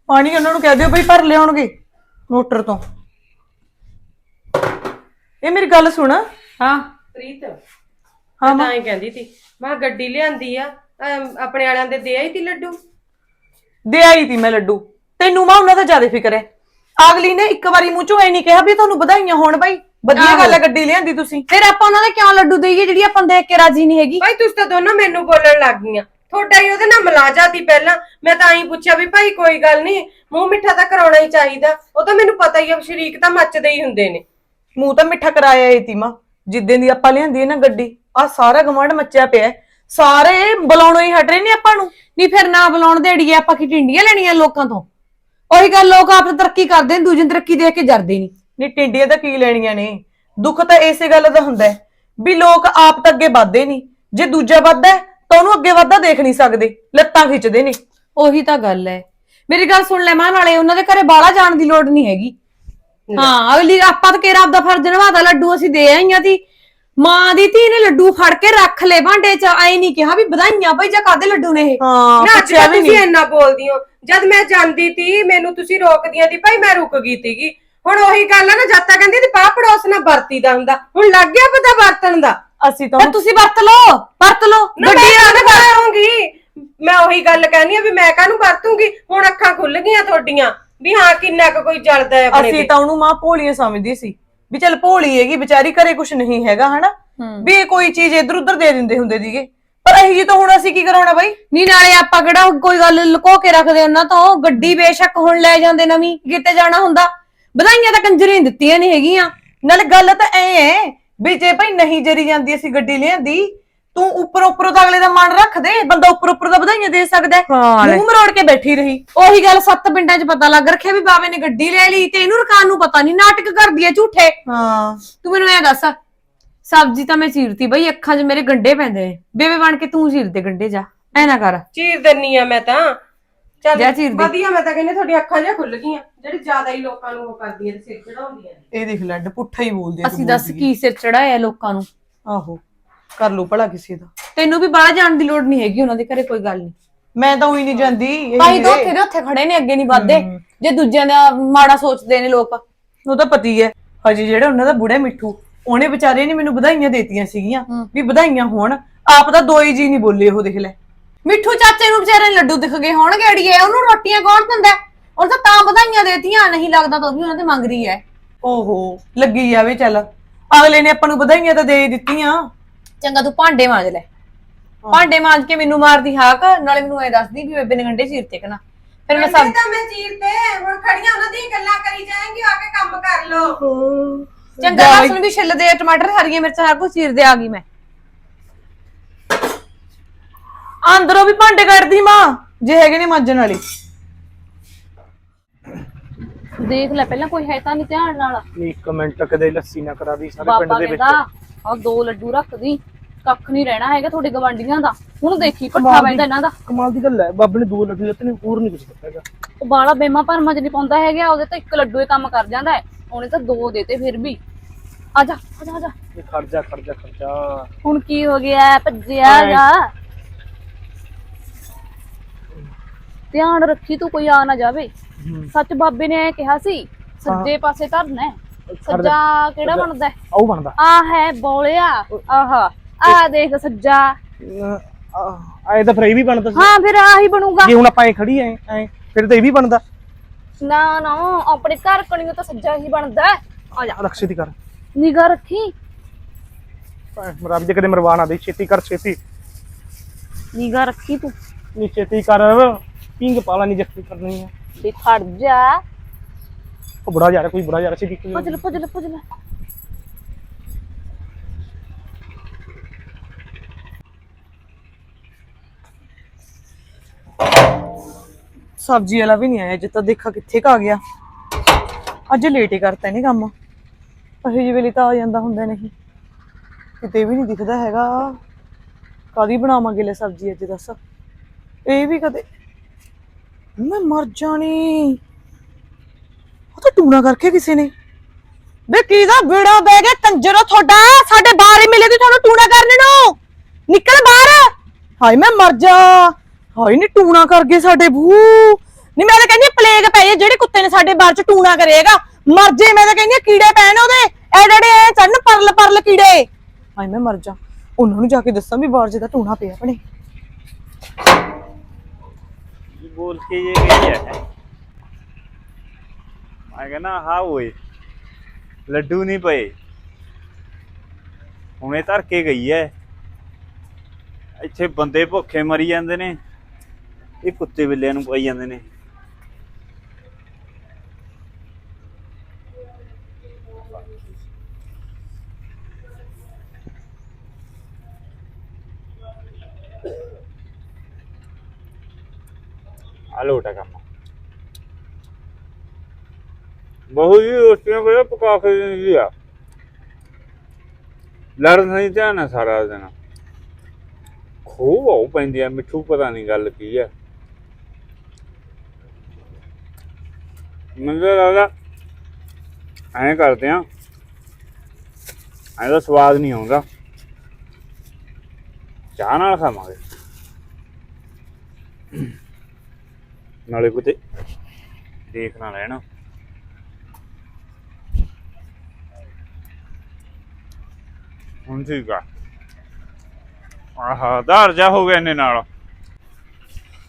ਪਾਣੀ ਉਹਨਾਂ ਨੂੰ ਕਹਿ ਦਿਓ ਬਈ ਭਰ ਲਿਆਉਣਗੇ ਮੋਟਰ ਤੋਂ। ਇਹ ਮੇਰੀ ਗੱਲ ਸੁਣ। ਹਾਂ। ਪ੍ਰੀਤ ਮੈਂ ਤਾਂ ਹੀ ਕਹਿੰਦੀ ਸੀ ਮੈਂ ਕਿਹਾ ਗੱਡੀ ਲਿਆਂਦੀ ਆ ਅਮ, ਆਪਣੇ ਵਾਲਿਆਂ ਦੇ ਦੇ ਆਈ ਤੀ ਲੱਡੂ? ਦੇ ਆਈ ਤੀ ਮੈਂ ਲੱਡੂ। ਤੈਨੂੰ ਮਾਂ ਉਹਨਾਂ ਦਾ ਜ਼ਿਆਦਾ ਫਿਕਰ ਹੈ ਅਗਲੀ ਨੇ ਇੱਕ ਵਾਰੀ ਮੂੰਹ ਚੋਂ ਐ ਨਹੀਂ ਕਿਹਾ ਵੀ ਤੁਹਾਨੂੰ ਵਧਾਈਆਂ ਹੋਣ ਬਾਈ। ਵਧੀਆ ਗੱਲ ਹੈ ਗੱਡੀ ਲਿਆਂਦੀ ਤੁਸੀਂ। ਫਿਰ ਆਪਾਂ ਉਹਨਾਂ ਦੇ ਕਿਉਂ ਲੱਡੂ ਦੇਈਏ ਜਿਹੜੀ ਆਪਾਂ ਨੂੰ ਦੇਖ ਕੇ ਰਾਜੀ ਨਹੀਂ ਹੈਗੀ? ਭਾਈ ਤੁਸੀਂ ਤਾਂ ਦੋਨੋਂ ਮੈਨੂੰ ਬੋਲਣ ਲੱਗ ਗਈਆਂ। ਤੁਹਾਡਾ ਹੀ ਉਹਦੇ ਨਾਲ ਮਲਾਜਾ ਤੀ ਪਹਿਲਾਂ। ਮੈਂ ਤਾਂ ਹੀ ਪੁੱਛਿਆ ਵੀ ਭਾਈ ਕੋਈ ਗੱਲ ਨਹੀਂ ਮੂੰਹ ਮਿੱਠਾ ਤਾਂ ਕਰਾਉਣਾ ਹੀ ਚਾਹੀਦਾ। ਉਹ ਤਾਂ ਮੈਨੂੰ ਪਤਾ ਹੀ ਆ ਸ਼ਰੀਕ ਤਾਂ ਮੱਚਦੇ ਹੀ ਹੁੰਦੇ ਨੇ। ਮੂੰਹ ਤਾਂ ਮਿੱਠਾ ਕਰਾਇਆ ਏ ਤੀ ਮਾਂ। ਜਿੱਦਾਂ ਦੀ ਆਪਾਂ ਲਿਆਂਦੀ ਹੈ ਨਾ ਗੱਡੀ ਆ ਸਾਰਾ ਗਵਾਂਢ ਮੱਚਿਆ ਪਿਆ ਹੈ। ਸਾਰੇ ਬੁਲਾਉਣੋਂ ਹੀ ਹਟ ਰਹੇ ਨੇ ਆਪਾਂ ਨੂੰ। ਨਹੀਂ ਫਿਰ ਨਾ ਬੁਲਾਉਣ ਦੇ ਅੜੀਏ ਆਪਾਂ ਕੀ ਟਿੰਡੀਆਂ ਲੈਣੀਆਂ ਲੋਕਾਂ ਤੋਂ? ਉਹੀ ਗੱਲ ਲੋਕ ਆਪ ਤਾਂ ਤਰੱਕੀ ਕਰਦੇ ਨੇ ਦੂਜੇ ਨੂੰ ਤਰੱਕੀ ਦੇਖ ਕੇ ਜਰਦੇ ਨਹੀਂ। ਨੀ ਟਿੰਡੀਆਂ ਤਾਂ ਕੀ ਲੈਣੀਆਂ ਨੇ? ਦੁੱਖ ਤਾਂ ਇਸੇ ਗੱਲ ਦਾ ਹੁੰਦਾ ਹੈ ਵੀ ਲੋਕ ਆਪ ਤਾਂ ਅੱਗੇ ਵੱਧਦੇ ਨਹੀਂ। ਜੇ ਦੂਜਾ ਵੱਧਦਾ ਹੈ, ਤਾਂ ਉਹਨੂੰ ਅੱਗੇ ਵੱਧਦਾ ਦੇਖ ਨਹੀਂ ਸਕਦੇ ਲੱਤਾਂ ਖਿੱਚਦੇ ਨੇ। ਉਹੀ ਤਾਂ ਗੱਲ ਹੈ। ਮੇਰੀ ਗੱਲ ਸੁਣ ਲੈ ਮਾਂ ਨਾਲੇ ਉਹਨਾਂ ਦੇ ਘਰੇ ਬਾਹਲਾ ਜਾਣ ਦੀ ਲੋੜ ਨਹੀਂ ਹੈਗੀ। ਹਾਂ ਅਗਲੀ ਆਪਾਂ ਤਾਂ ਕਿਹੜਾ ਆਪਦਾ ਫਰਜ਼ ਨਿਭਾਦਾ ਲੱਡੂ ਅਸੀਂ ਦੇ ਆਈਆਂ ਦੀ ਮਾਂ ਦੀ ਧੀ ਨੇ ਲੱਡੂ ਫੜ ਕੇ ਰੱਖ ਲਏ ਭਾਂਡੇ 'ਚ ਐ ਨਹੀਂ ਕਿਹਾ ਵੀ ਵਧਾਈਆਂ ਭਾਈ ਜਾਂ ਕਾਦੇ ਲੱਡੂ ਨੇ ਇਹ? ਹਾਂ ਨਾ ਅੱਜ ਪੁੱਛਿਆ ਵੀ ਤੁਸੀਂ ਨਹੀਂ ਇੰਨਾ ਬੋਲਦੀ ਹੋ। ਜਦ ਮੈਂ ਜਾਂਦੀ ਤੀ ਮੈਨੂੰ ਤੁਸੀਂ ਰੋਕਦੀਆਂ ਤੀ ਭਾਈ ਮੈਂ ਰੁਕ ਗਈ ਤੀਗੀ ਹੁਣ ਉਹੀ ਗੱਲ ਆ ਨਾ ਜਦ ਤੱਕ ਕਹਿੰਦੀ ਤੀ ਪਾ ਪੜੋਸ ਨਾਲ ਵਰਤੀ ਦਾ ਹੁੰਦਾ। ਹੁਣ ਲੱਗ ਗਿਆ ਪਤਾ ਵਰਤਣ ਦਾ। ਅਸੀਂ ਤਾਂ ਤਾਂ ਤੁਸੀਂ ਵਰਤ ਲਓ ਵਰਤ ਲਓ। ਨਾ ਮੈਂ ਕਾਹਦੇ ਵਰਤੂੰਗੀ। ਮੈਂ ਉਹੀ ਗੱਲ ਕਹਿਣੀ ਆ ਵੀ ਮੈਂ ਕਾਹਨੂੰ ਵਰਤੂੰਗੀ? ਹੁਣ ਅੱਖਾਂ ਖੁੱਲ ਗਈਆਂ ਤੁਹਾਡੀਆਂ। ਵੀ ਹਾਂ ਕਿੰਨਾ ਕੁ ਕੋਈ ਜਲਦਾ ਹੈ ਆਪਣੇ ਅਸੀਂ ਤੇ। ਤਾਂ ਉਹਨੂੰ ਮਾਂ ਭੋਲੀਆਂ ਸਮਝਦੀ ਸੀ। ਵੀ ਚੱਲ ਭੋਲੀ ਹੈਗੀ ਵਿਚਾਰੀ ਘਰੇ ਕੁਝ ਨਹੀਂ ਹੈਗਾ ਹਨਾ? ਵੀ ਇਹ ਕੋਈ ਚੀਜ਼ ਇੱਧਰ ਉੱਧਰ ਦੇ ਦਿੰਦੇ ਹੁੰਦੇ ਸੀਗੇ। ਪਰ ਅਸੀਂ ਜੀ ਤਾਂ ਹੁਣ ਅਸੀਂ ਕੀ ਕਰਾਉਣਾ ਬਾਈ? ਨਹੀਂ ਨਾਲੇ ਆਪਾਂ ਕਿਹੜਾ ਕੋਈ ਗੱਲ ਲੁਕੋ ਕੇ ਰੱਖਦੇ ਉਹਨਾਂ ਤੋਂ ਗੱਡੀ ਬੇਸ਼ੱਕ ਹੁਣ ਲੈ ਜਾਂਦੇ ਨਵੀਂ ਕਿਤੇ ਜਾਣਾ ਹੁੰਦਾ। ਵਧਾਈਆਂ ਤਾਂ ਕੰਜਰੀ ਨੀ ਦਿੱਤੀਆਂ ਨਹੀਂ ਹੈਗੀਆਂ। ਨਾਲੇ ਗੱਲ ਤਾਂ ਐ ਹੈ ਵੀ ਜੇ ਭਾਈ ਨਹੀਂ ਜਰੀ ਜਾਂਦੀ ਅਸੀਂ ਗੱਡੀ ਲਿਆਂਦੀ ਤੂੰ ਉੱਪਰ ਉੱਪਰੋਂ ਤਾਂ ਅਗਲੇ ਦਾ ਮਨ ਰੱਖ ਦੇ ਬੰਦਾ ਉੱਪਰ ਉੱਪਰ ਦਾ ਵਧਾਈਆਂ ਦੇ ਸਕਦਾ ਹੈ। ਹਾਂ ਲੈ। ਮੂੰਹ ਮਰੋੜ ਕੇ ਬੈਠੀ ਰਹੀ। ਉਹੀ ਗੱਲ ਸੱਤ ਪਿੰਡਾਂ 'ਚ ਪਤਾ ਲੱਗ ਰੱਖਿਆ ਵੀ ਬਾਵੇ ਨੇ ਗੱਡੀ ਲੈ ਲਈ ਤੇ ਇਹਨੂੰ ਰਕਾਨ ਨੂੰ ਪਤਾ ਨਹੀਂ ਨਾਟਕ ਕਰਦੀ ਐ ਝੂਠੇ। ਹਾਂ। ਤੂੰ ਮੈਨੂੰ ਐ ਦੱਸ ਸਬਜ਼ੀ ਤਾਂ ਮੈਂ ਚੀਰਤੀ ਬਈ ਅੱਖਾਂ 'ਚ ਮੇਰੇ ਗੰਡੇ ਪੈਂਦੇ ਨੇ। ਬੇਬੇ ਬਣ ਕੇ ਤੂੰ ਚੀਰ ਦੇ ਗੰਡੇ ਜਾ ਐ ਨਾ ਕਰ। ਚੀਰ ਦਿੰਨੀ ਆ ਮੈਂ ਤਾਂ। ਚੱਲ ਜਾ ਚੀਰ ਦੇ। ਵਧੀਆ ਮੈਂ ਤਾਂ ਕਹਿੰਦੀ ਤੁਹਾਡੀਆਂ ਅੱਖਾਂ ਜਿਹਾ ਖੁੱਲ ਗਈਆਂ। ਜਿਹੜੀ ਜ਼ਿਆਦਾ ਹੀ ਲੋਕਾਂ ਨੂੰ ਉਹ ਕਰਦੀਆਂ ਤੇ ਸਿਰ ਚੜਾਉਂਦੀਆਂ ਨੇ ਇਹ ਦੇਖ ਲੈ ਡ ਪੁੱਠਾ ਹੀ ਬੋਲਦੇ ਆ ਅਸੀਂ ਦੱਸ ਕੀ ਸਿਰ ਚੜਾਇਆ ਲੋਕਾਂ ਨੂੰ? ਆਹੋ। ਕਰ ਲੋ ਭਲਾ ਕਿਸੇ ਦਾ। ਤੈਨੂੰ ਵੀ ਬਾਹਰ ਜਾਣ ਦੀ ਲੋੜ ਨਹੀਂ ਹੈਗੀ ਉਹਨਾਂ ਦੇ ਘਰੇ ਕੋਈ ਗੱਲ ਨਹੀਂ। ਮੈਂ ਤਾਂ ਉਹੀ ਨਹੀਂ ਜਾਂਦੀ ਇਹੀ ਭਾਈ ਤਾਂ। ਉੱਥੇ ਦੇ ਉੱਥੇ ਖੜੇ ਨੇ ਅੱਗੇ ਨਹੀਂ ਵੱਧਦੇ। ਜੇ ਦੂਜਿਆਂ ਦਾ ਮਾੜਾ ਸੋਚਦੇ ਨੇ ਲੋਕ। ਉਹ ਤਾਂ ਪਤੀ ਹੈ ਹਜੇ ਜਿਹੜਾ ਉਹਨਾਂ ਦਾ ਬੁੜਾ ਮਿੱਠੂ ਉਹਨੇ ਵਿਚਾਰੇ ਨੇ ਮੈਨੂੰ ਵਧਾਈਆਂ ਦੇਤੀਆਂ ਸੀਗੀਆਂ ਵੀ ਵਧਾਈਆਂ ਹੋਣ। ਆਪ ਤਾਂ ਦੋ ਹੀ ਜੀ ਨਹੀਂ ਬੋਲੇ ਉਹ ਦੇਖ ਲੈ। ਮਿੱਠੂ ਚਾਚੇ ਨੂੰ ਵਿਚਾਰੇ ਨੂੰ ਲੱਡੂ ਦਿਖ ਗਏ ਹੋਣਗੇ ਅੜੀਏ ਉਹਨੂੰ ਰੋਟੀਆਂ ਕੌਣ ਦਿੰਦਾ? ਹੈ? ਉਹ ਤਾਂ ਤਾਂ ਵਧਾਈਆਂ ਦੇਤੀਆਂ ਨਹੀਂ ਲੱਗਦਾ ਤਾਂ ਵੀ ਉਹਨਾਂ ਤੇ ਮੰਗ ਰਹੀ ਹੈ ਓਹੋ ਲੱਗੀ ਜਾਵੇ ਚੱਲ। ਅਗਲੇ ਨੇ ਆਪਾਂ ਨੂੰ ਵਧਾਈਆਂ ਤਾਂ ਦੇ ਦਿੱਤੀਆਂ। ਚੰਗਾ ਤੂੰ ਭਾਂਡੇ ਮਾਂਜ ਲੈ। ਭਾਂਡੇ ਮਾਂਜ ਕੇ ਮੈਨੂੰ ਮਾਰਦੀ ਹਾਕ ਨਾਲੇ ਮੈਨੂੰ ਐ ਦੱਸਦੀ ਵੀ ਬੇਬੇ ਨੇ ਗੰਡੇ ਚੀਰਤੇ ਕਨਾ ਫਿਰ ਮੈਂ ਸਭ ਤਾਂ ਮੈਂ ਚੀਰ ਤੇ ਹੁਣ ਖੜੀਆਂ ਉਹਨਾਂ ਦੀ ਗੱਲਾਂ ਕਰੀ ਜਾਏਂਗੀ ਆ ਕੇ ਕੰਮ ਕਰ ਲੋ ਚੰਗਾ ਲਸਣ ਵੀ ਛਿੱਲ ਦੇ ਟਮਾਟਰ ਹਰੀਆਂ ਮਿਰਚਾਂ ਹਰ ਕੁਝ ਚੀਰਦੇ ਆ ਗਈ ਮੈਂ। ਅੰਦਰੋਂ ਵੀ ਭਾਂਡੇ ਕੱਢਦੀ ਮਾਂ ਜੇ ਹੈਗੇ ਨੇ ਮਾਂਜਣ ਵਾਲੇ। ਦੇਖ ਲੈ ਪਹਿਲਾਂ ਕੋਈ ਹੈ ਤਾਂ ਨਹੀਂ ਧਿਆਨ ਨਾਲ। ਇੱਕ ਮਿੰਟ ਕਦੇ ਲੱਸੀ ਨਾ ਕਰਾ ਦੀ ਸਾਰੇ ਪਿੰਡ ਦੇ ਵਿੱਚ। ਆ ਦੋ ਲੱਡੂ ਰੱਖਦੀ ਕੱਖ ਨਹੀਂ ਰਹਿਣਾ ਹੈਗਾ ਤੁਹਾਡੇ ਗਵਾਂਡੀਆਂ ਦਾ। ਹੁਣ ਦੇਖੀ ਪੱਠਾ ਪੈਂਦਾ ਇਹਨਾਂ ਦਾ। ਕਮਾਲ ਦੀ ਗੱਲ ਹੈ ਬਾਬੇ ਨੇ ਦੋ ਲੱਡੂ ਦਿੱਤੇ ਨੇ ਹੋਰ ਨਹੀਂ ਕੁਝ ਦਿੱਤਾ ਹੈਗਾ। ਉਹ ਬਾਲਾ ਬੇਮਾ ਭਰਮਾ ਚ ਨਹੀਂ ਪਾਉਂਦਾ ਹੈਗਾ ਉਹਦੇ ਤਾਂ ਇੱਕ ਲੱਡੂ ਹੀ ਕੰਮ ਕਰ ਜਾਂਦਾ ਹੈ। ਉਹਨੇ ਤਾਂ ਦੋ ਦੇਤੇ ਫਿਰ ਵੀ। ਆ ਜਾ ਆ ਜਾ ਆ ਜਾ। ਇਹ ਖੜ ਜਾ ਖੜ ਜਾ ਖੜ ਜਾ। ਹੁਣ ਕੀ ਹੋ ਗਿਆ ਭੱਜਿਆ ਜਾ। ਧਿਆਨ ਰੱਖੀ ਤੂੰ ਕੋਈ ਆ ਨਾ ਜਾਵੇ। ਸੱਚ ਬਾਬੇ ਨੇ ਕਿਹਾ ਸੀ ਸੱਜੇ ਪਾਸੇ ਧਰਨਾ ਹੈ। ਸੱਜਾ ਕਿਹੜਾ ਬਣਦਾ? ਹੈ? ਆਉ ਬਣਦਾ। ਆ ਹੈ ਬੋਲਿਆ। ਆਹਾ ਆ ਦੇਖ ਸੱਜਾ। ਐ ਤਾਂ ਫਿਰ ਇਹ ਵੀ ਬਣਦਾ ਸੀ। ਹਾਂ ਫਿਰ ਆਹੀ ਬਣੂਗਾ। ਜੇ ਹੁਣ ਆਪਾਂ ਐ ਖੜੀ ਐ ਐ ਫਿਰ ਤਾਂ ਇਹ ਵੀ ਬਣਦਾ। ਨਾ ਨਾ ਆਪਣੇ ਘਰ ਕਣੀਓ ਤਾਂ ਸੱਜਾ ਹੀ ਬਣਦਾ। ਹੈ। ਆ ਜਾ ਰਕਸ਼ੇ ਦੀ ਕਰ। ਨਿਗਾ ਰੱਖੀ। ਰੱਬ ਜੇ ਕਦੇ ਮਰਵਾਣਾ ਦੇ ਛੇਤੀ ਕਰ ਛੇਤੀ। ਨਿਗਾ ਰੱਖੀ ਤੂੰ। ਨੀ ਛੇਤੀ ਕਰ ਪਿੰਗ ਪਾਲਾ ਨਹੀਂ ਜੱਫੀ ਕਰਨੀ ਹੈ ਵੀ ਖੜ ਜਾ। ਉਹ ਬੁੜਾ ਜਾ ਰਿਹਾ ਕੋਈ ਬੁੜਾ ਜਾ ਰਿਹਾ ਸੀ ਕਿ ਪੁੱਜ ਲੈ ਪੁੱਜ ਲੈ ਪੁੱਜ ਲੈ ਸਬਜ਼ੀ ਵਾਲਾ ਵੀ ਨਹੀਂ ਆਇਆ ਜੇ ਦੇਖਾ ਕਿੱਥੇ ਕਾ ਗਿਆ। ਅੱਜ ਲੇਟ ਹੀ ਕਰਤਾ ਇਹਨੇ ਕੰਮ। ਅਹੇ ਜਿਹੇ ਵੇਲੇ ਤਾਂ ਆ ਜਾਂਦਾ ਹੁੰਦਾ ਨਹੀਂ। ਕਿਤੇ ਵੀ ਨਹੀਂ ਦਿਖਦਾ ਹੈਗਾ। ਕਾਦੀ ਬਣਾਵਾਂਗੇ ਲੈ ਸਬਜ਼ੀ ਅੱਜ ਦੱਸ। ਇਹ ਵੀ ਕਦੇ ਮੈਂ ਮਰ ਜਾਣੀ। ਉਹ ਤਾਂ ਟੂਣਾ ਕਰਕੇ ਕਿਸੇ ਨੇ? ਵੇ ਕੀ ਬੇੜਾ ਬਹਿ ਗਿਆ ਕੰਜਰੋ ਤੁਹਾਡਾ? ਸਾਡੇ ਬਾਹਰ ਹੀ ਮਿਲੇ ਦੀ ਤੁਹਾਨੂੰ ਟੂਣਾ ਕਰਨ ਨੂੰ। ਨਿਕਲ ਬਾਹਰ। ਹਾਏ, ਮੈਂ ਮਰ ਜਾ। ਹਾਏ, ਨੀ ਟੂਣਾ ਕਰ ਗਏ ਸਾਡੇ ਬੂ। ਨਹੀਂ ਮੈਂ ਤਾਂ ਕਹਿੰਦੀ ਹਾਂ ਪਲੇਗ ਪੈ ਜੇ, ਜਿਹੜੇ ਕੁੱਤੇ ਨੇ ਸਾਡੇ ਬਾਹਰ ਚ ਟੂਣਾ ਕਰੇਗਾ। ਮਰ ਜੇ, ਮੈਂ ਤਾਂ ਕਹਿੰਦੀ ਹਾਂ ਕੀੜੇ ਪੈਣ ਉਹਦੇ। ਐ ਐ ਚੜਨ ਪਰਲ ਪਰਲ ਕੀੜੇ। ਹਾਏ, ਮੈਂ ਮਰ ਜਾ। ਉਹਨਾਂ ਨੂੰ ਜਾ ਕੇ ਦੱਸਾਂ ਵੀ ਬਾਹਰ ਜਿਹਦਾ ਟੂਣਾ ਪਿਆ ਆਪਣੇ। ਬੋਲ ਕੇ ਇਹ ਗਈ ਹੈ ਮੈਂ ਕਹਿੰਦਾ ਹਾਂ ਓਏ, ਲੱਡੂ ਨਹੀਂ ਪਏ। ਹੁਣੇ ਧਰ ਕੇ ਗਈ ਐ। ਇੱਥੇ ਬੰਦੇ ਭੁੱਖੇ ਮਰੀ ਜਾਂਦੇ ਨੇ, ਇਹ ਕੁੱਤੇ ਬਿੱਲਿਆਂ ਨੂੰ ਪਾਈ ਜਾਂਦੇ ਨੇ। ਆ ਲੋਟਾ ਕੰਮ। ਬਹੁਤ ਹੀ ਰੋਟੀਆਂ ਕੋਲ ਪਕਾ ਕੇ ਦਿੰਦੀ ਆ। ਲੜ ਨਹੀਂ ਧਿਆਨ ਆ ਸਾਰਾ ਦਿਨ। ਖੂਬ ਆਉ ਪੈਂਦੀ ਆ, ਮਿੱਠੂ ਪਤਾ ਨਹੀਂ ਗੱਲ ਕੀ ਆ। ਮੈਨੂੰ ਲੱਗਦਾ, ਐਂ ਕਰਦੇ ਆ, ਐਂ ਦਾ ਸਵਾਦ ਨਹੀਂ ਆਉਂਦਾ। ਚਾਹ ਨਾਲ ਖਾਵਾਂਗੇ। ਨਾਲੇ ਕਿਤੇ ਦੇਖਣਾ ਲੈਣਾ ਹੁਣ ਠੀਕ ਆ। ਆਹਾ ਧਾਰ ਜਾ ਹੋ ਗਿਆ ਇਹਨੇ ਨਾਲ।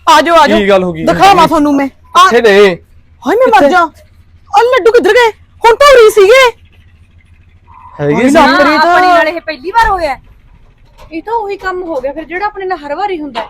ਆਜੋ ਆਜੋ। ਕੀ ਗੱਲ ਹੋ ਗਈ? ਦਿਖਾਵਾਂ ਤੁਹਾਨੂੰ ਮੈਂ। ਆ ਕਿੱਥੇ ਨੇ? ਹਾਏ ਮੈਂ ਮਰ ਜਾ। ਆ ਲੱਡੂ ਕਿੱਧਰ ਗਏ? ਹੁਣ ਤਾਂ ਉਰੀ ਸੀਗੇ। ਹੈਗੀ ਨਾ। ਆਪਣੇ ਨਾਲ ਇਹ ਪਹਿਲੀ ਵਾਰ ਹੋਇਆ। ਹੈ। ਇਹ ਤਾਂ ਉਹੀ ਕੰਮ ਹੋ ਗਿਆ ਫਿਰ ਜਿਹੜਾ ਆਪਣੇ ਨਾਲ ਹਰ ਵਾਰੀ ਹੁੰਦਾ ਹੈ।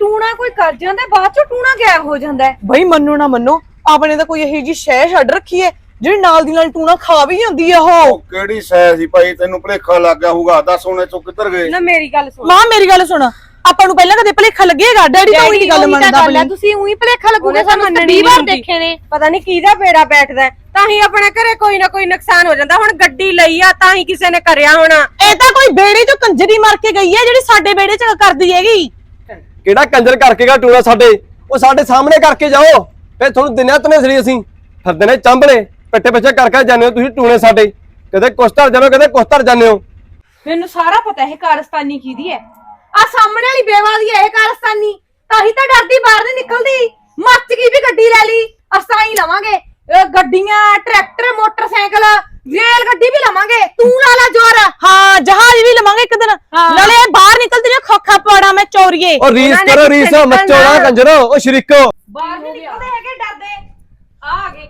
ਟੂਣਾ ਕੋਈ ਕਰ ਜਾਂਦਾ ਹੈ, ਬਾਅਦ ਚੋਂ ਟੂਣਾ ਗਾਇਬ ਹੋ ਜਾਂਦਾ ਹੈ। ਬਈ ਮੰਨੋ ਨਾ ਮੰਨੋ ਆਪਣੇ ਤਾਂ ਕੋਈ ਇਹੋ ਜੀ ਸ਼ੈ ਛੱਡ ਰੱਖੀ ਹੈ। ਜਿਹੜੀ ਨਾਲ ਦੀ ਨਾਲ ਟੂਣਾ ਖਾ ਵੀ ਜਾਂਦੀ ਆ ਉਹ। ਕਿਹੜੀ ਸੈ ਸੀ ਭਾਈ? ਤੈਨੂੰ ਭਲੇਖਾ ਲੱਗ ਗਿਆ ਹੋਊਗਾ। ਦੱਸ ਹੁਣੇ ਤੂੰ ਕਿੱਧਰ ਗਏ? ਨਾ ਮੇਰੀ ਗੱਲ ਸੁਣ। ਮਾਂ ਮੇਰੀ ਗੱਲ ਸੁਣ। ਆਪਾਂ ਨੂੰ ਪਹਿਲਾਂ ਕਦੇ ਭਲੇਖਾ ਲੱਗੇਗਾ? ਡੈਡੀ ਤਾਂ ਉਹੀ ਗੱਲ ਮੰਨਦਾ ਆਪਣੀ ਤੁਸੀਂ ਉਹੀ ਭਲੇਖਾ ਲੱਗੂਗਾ ਸਾਨੂੰ ਮੰਨਣੀ 20 ਵਾਰ ਦੇਖੇ ਨੇ। ਪਤਾ ਨਹੀਂ ਕਿਹਦਾ ਬੇੜਾ ਬੈਠਦਾ। ਤਾਂ ਹੀ ਆਪਣੇ ਘਰੇ ਕੋਈ ਨਾ ਕੋਈ ਨੁਕਸਾਨ ਹੋ ਜਾਂਦਾ। ਹੁਣ ਗੱਡੀ ਲਈ ਆ ਤਾਂ ਹੀ ਕਿਸੇ ਨੇ ਕਰਿਆ ਹੋਣਾ। ਇਹ ਤਾਂ ਕੋਈ ਬੇੜੇ ਚੋਂ ਕੰਜਰੀ ਮਾਰ ਕੇ ਗਈ ਹੈ ਜਿਹੜੀ ਸਾਡੇ ਬੇੜੇ ਚ ਕਰਦੀ ਹੈਗੀ। ਕਿਹੜਾ ਕੰਜਰ ਕਰਕੇ ਗਾ ਟੂਣਾ ਸਾਡੇ? ਉਹ ਸਾਡੇ ਸਾਹਮਣੇ ਕਰਕੇ ਜਾਓ। ਫੇ ਤੁਹਾਨੂੰ ਦਿਨਾਂ ਤਨੇ ਸਰੀ ਅਸੀਂ ਫਿਰਦੇ ਨੇ ਚੰਬਲੇ। ਪਿੱਟੇ ਪਿੱਛੇ ਕਰਕੇ ਜਾਂਦੇ ਹੋ ਤੁਸੀਂ ਟੂਣੇ ਸਾਡੇ। ਕਦੇ ਕੁਛ ਧਰ ਜਾਂਦੇ ਹੋ ਕਦੇ ਕੁਛ ਧਰ ਜਾਂਦੇ ਹੋ। ਮੈਨੂੰ ਸਾਰਾ ਪਤਾ ਹੈ ਕਾਰਸਤਾਨੀ ਕਿਹਦੀ ਹੈ? ਆ ਸਾਹਮਣੇ ਵਾਲੀ ਬੇਵਾਦੀ ਹੈ ਇਹ ਕਾਰਸਤਾਨੀ। ਤਾਂ ਹੀ ਤਾਂ ਡਰਦੀ ਬਾਹਰ ਨਹੀਂ ਨਿਕਲਦੀ। ਮੱਚ ਗਈ ਵੀ ਗੱਡੀ ਲੈ ਲਈ। ਅਸਾਂ ਹੀ ਲਵਾਂਗੇ। ਅਹ ਗੱਡੀਆਂ ਟਰੈਕਟਰ ਮੋਟਰਸਾਈਕਲ ਰੇਲ ਗੱਡੀ ਵੀ ਲਵਾਂਗੇ। ਤੂੰ ਲਾ ਲਾ ਜੋਰ। ਹਾਂ ਜਹਾਜ਼ ਵੀ ਲਵਾਂਗੇ ਇੱਕ ਦਿਨ। ਹਾਂ। ਨਾਲੇ ਇਹ ਬਾਹਰ ਨਿਕਲਦੀ ਨੇ ਖੋਖਾ ਪਾੜਾ ਮੈਂ ਚੋਰੀਏ। ਉਹ ਰੀਸ ਉਹਨਾਂ ਨੇ ਕਰੋ ਕਿੱਥੇ ਰੀਸ? ਮੱਚੋਣਾ ਕੰਜਰੋ ਉਹ ਸ਼ਰੀਕੋ। ਬਾਹਰ ਨਹੀਂ ਨਿਕਲਦੇ ਹੈਗੇ ਡਰਦੇ। ਆ ਆ ਗਏ।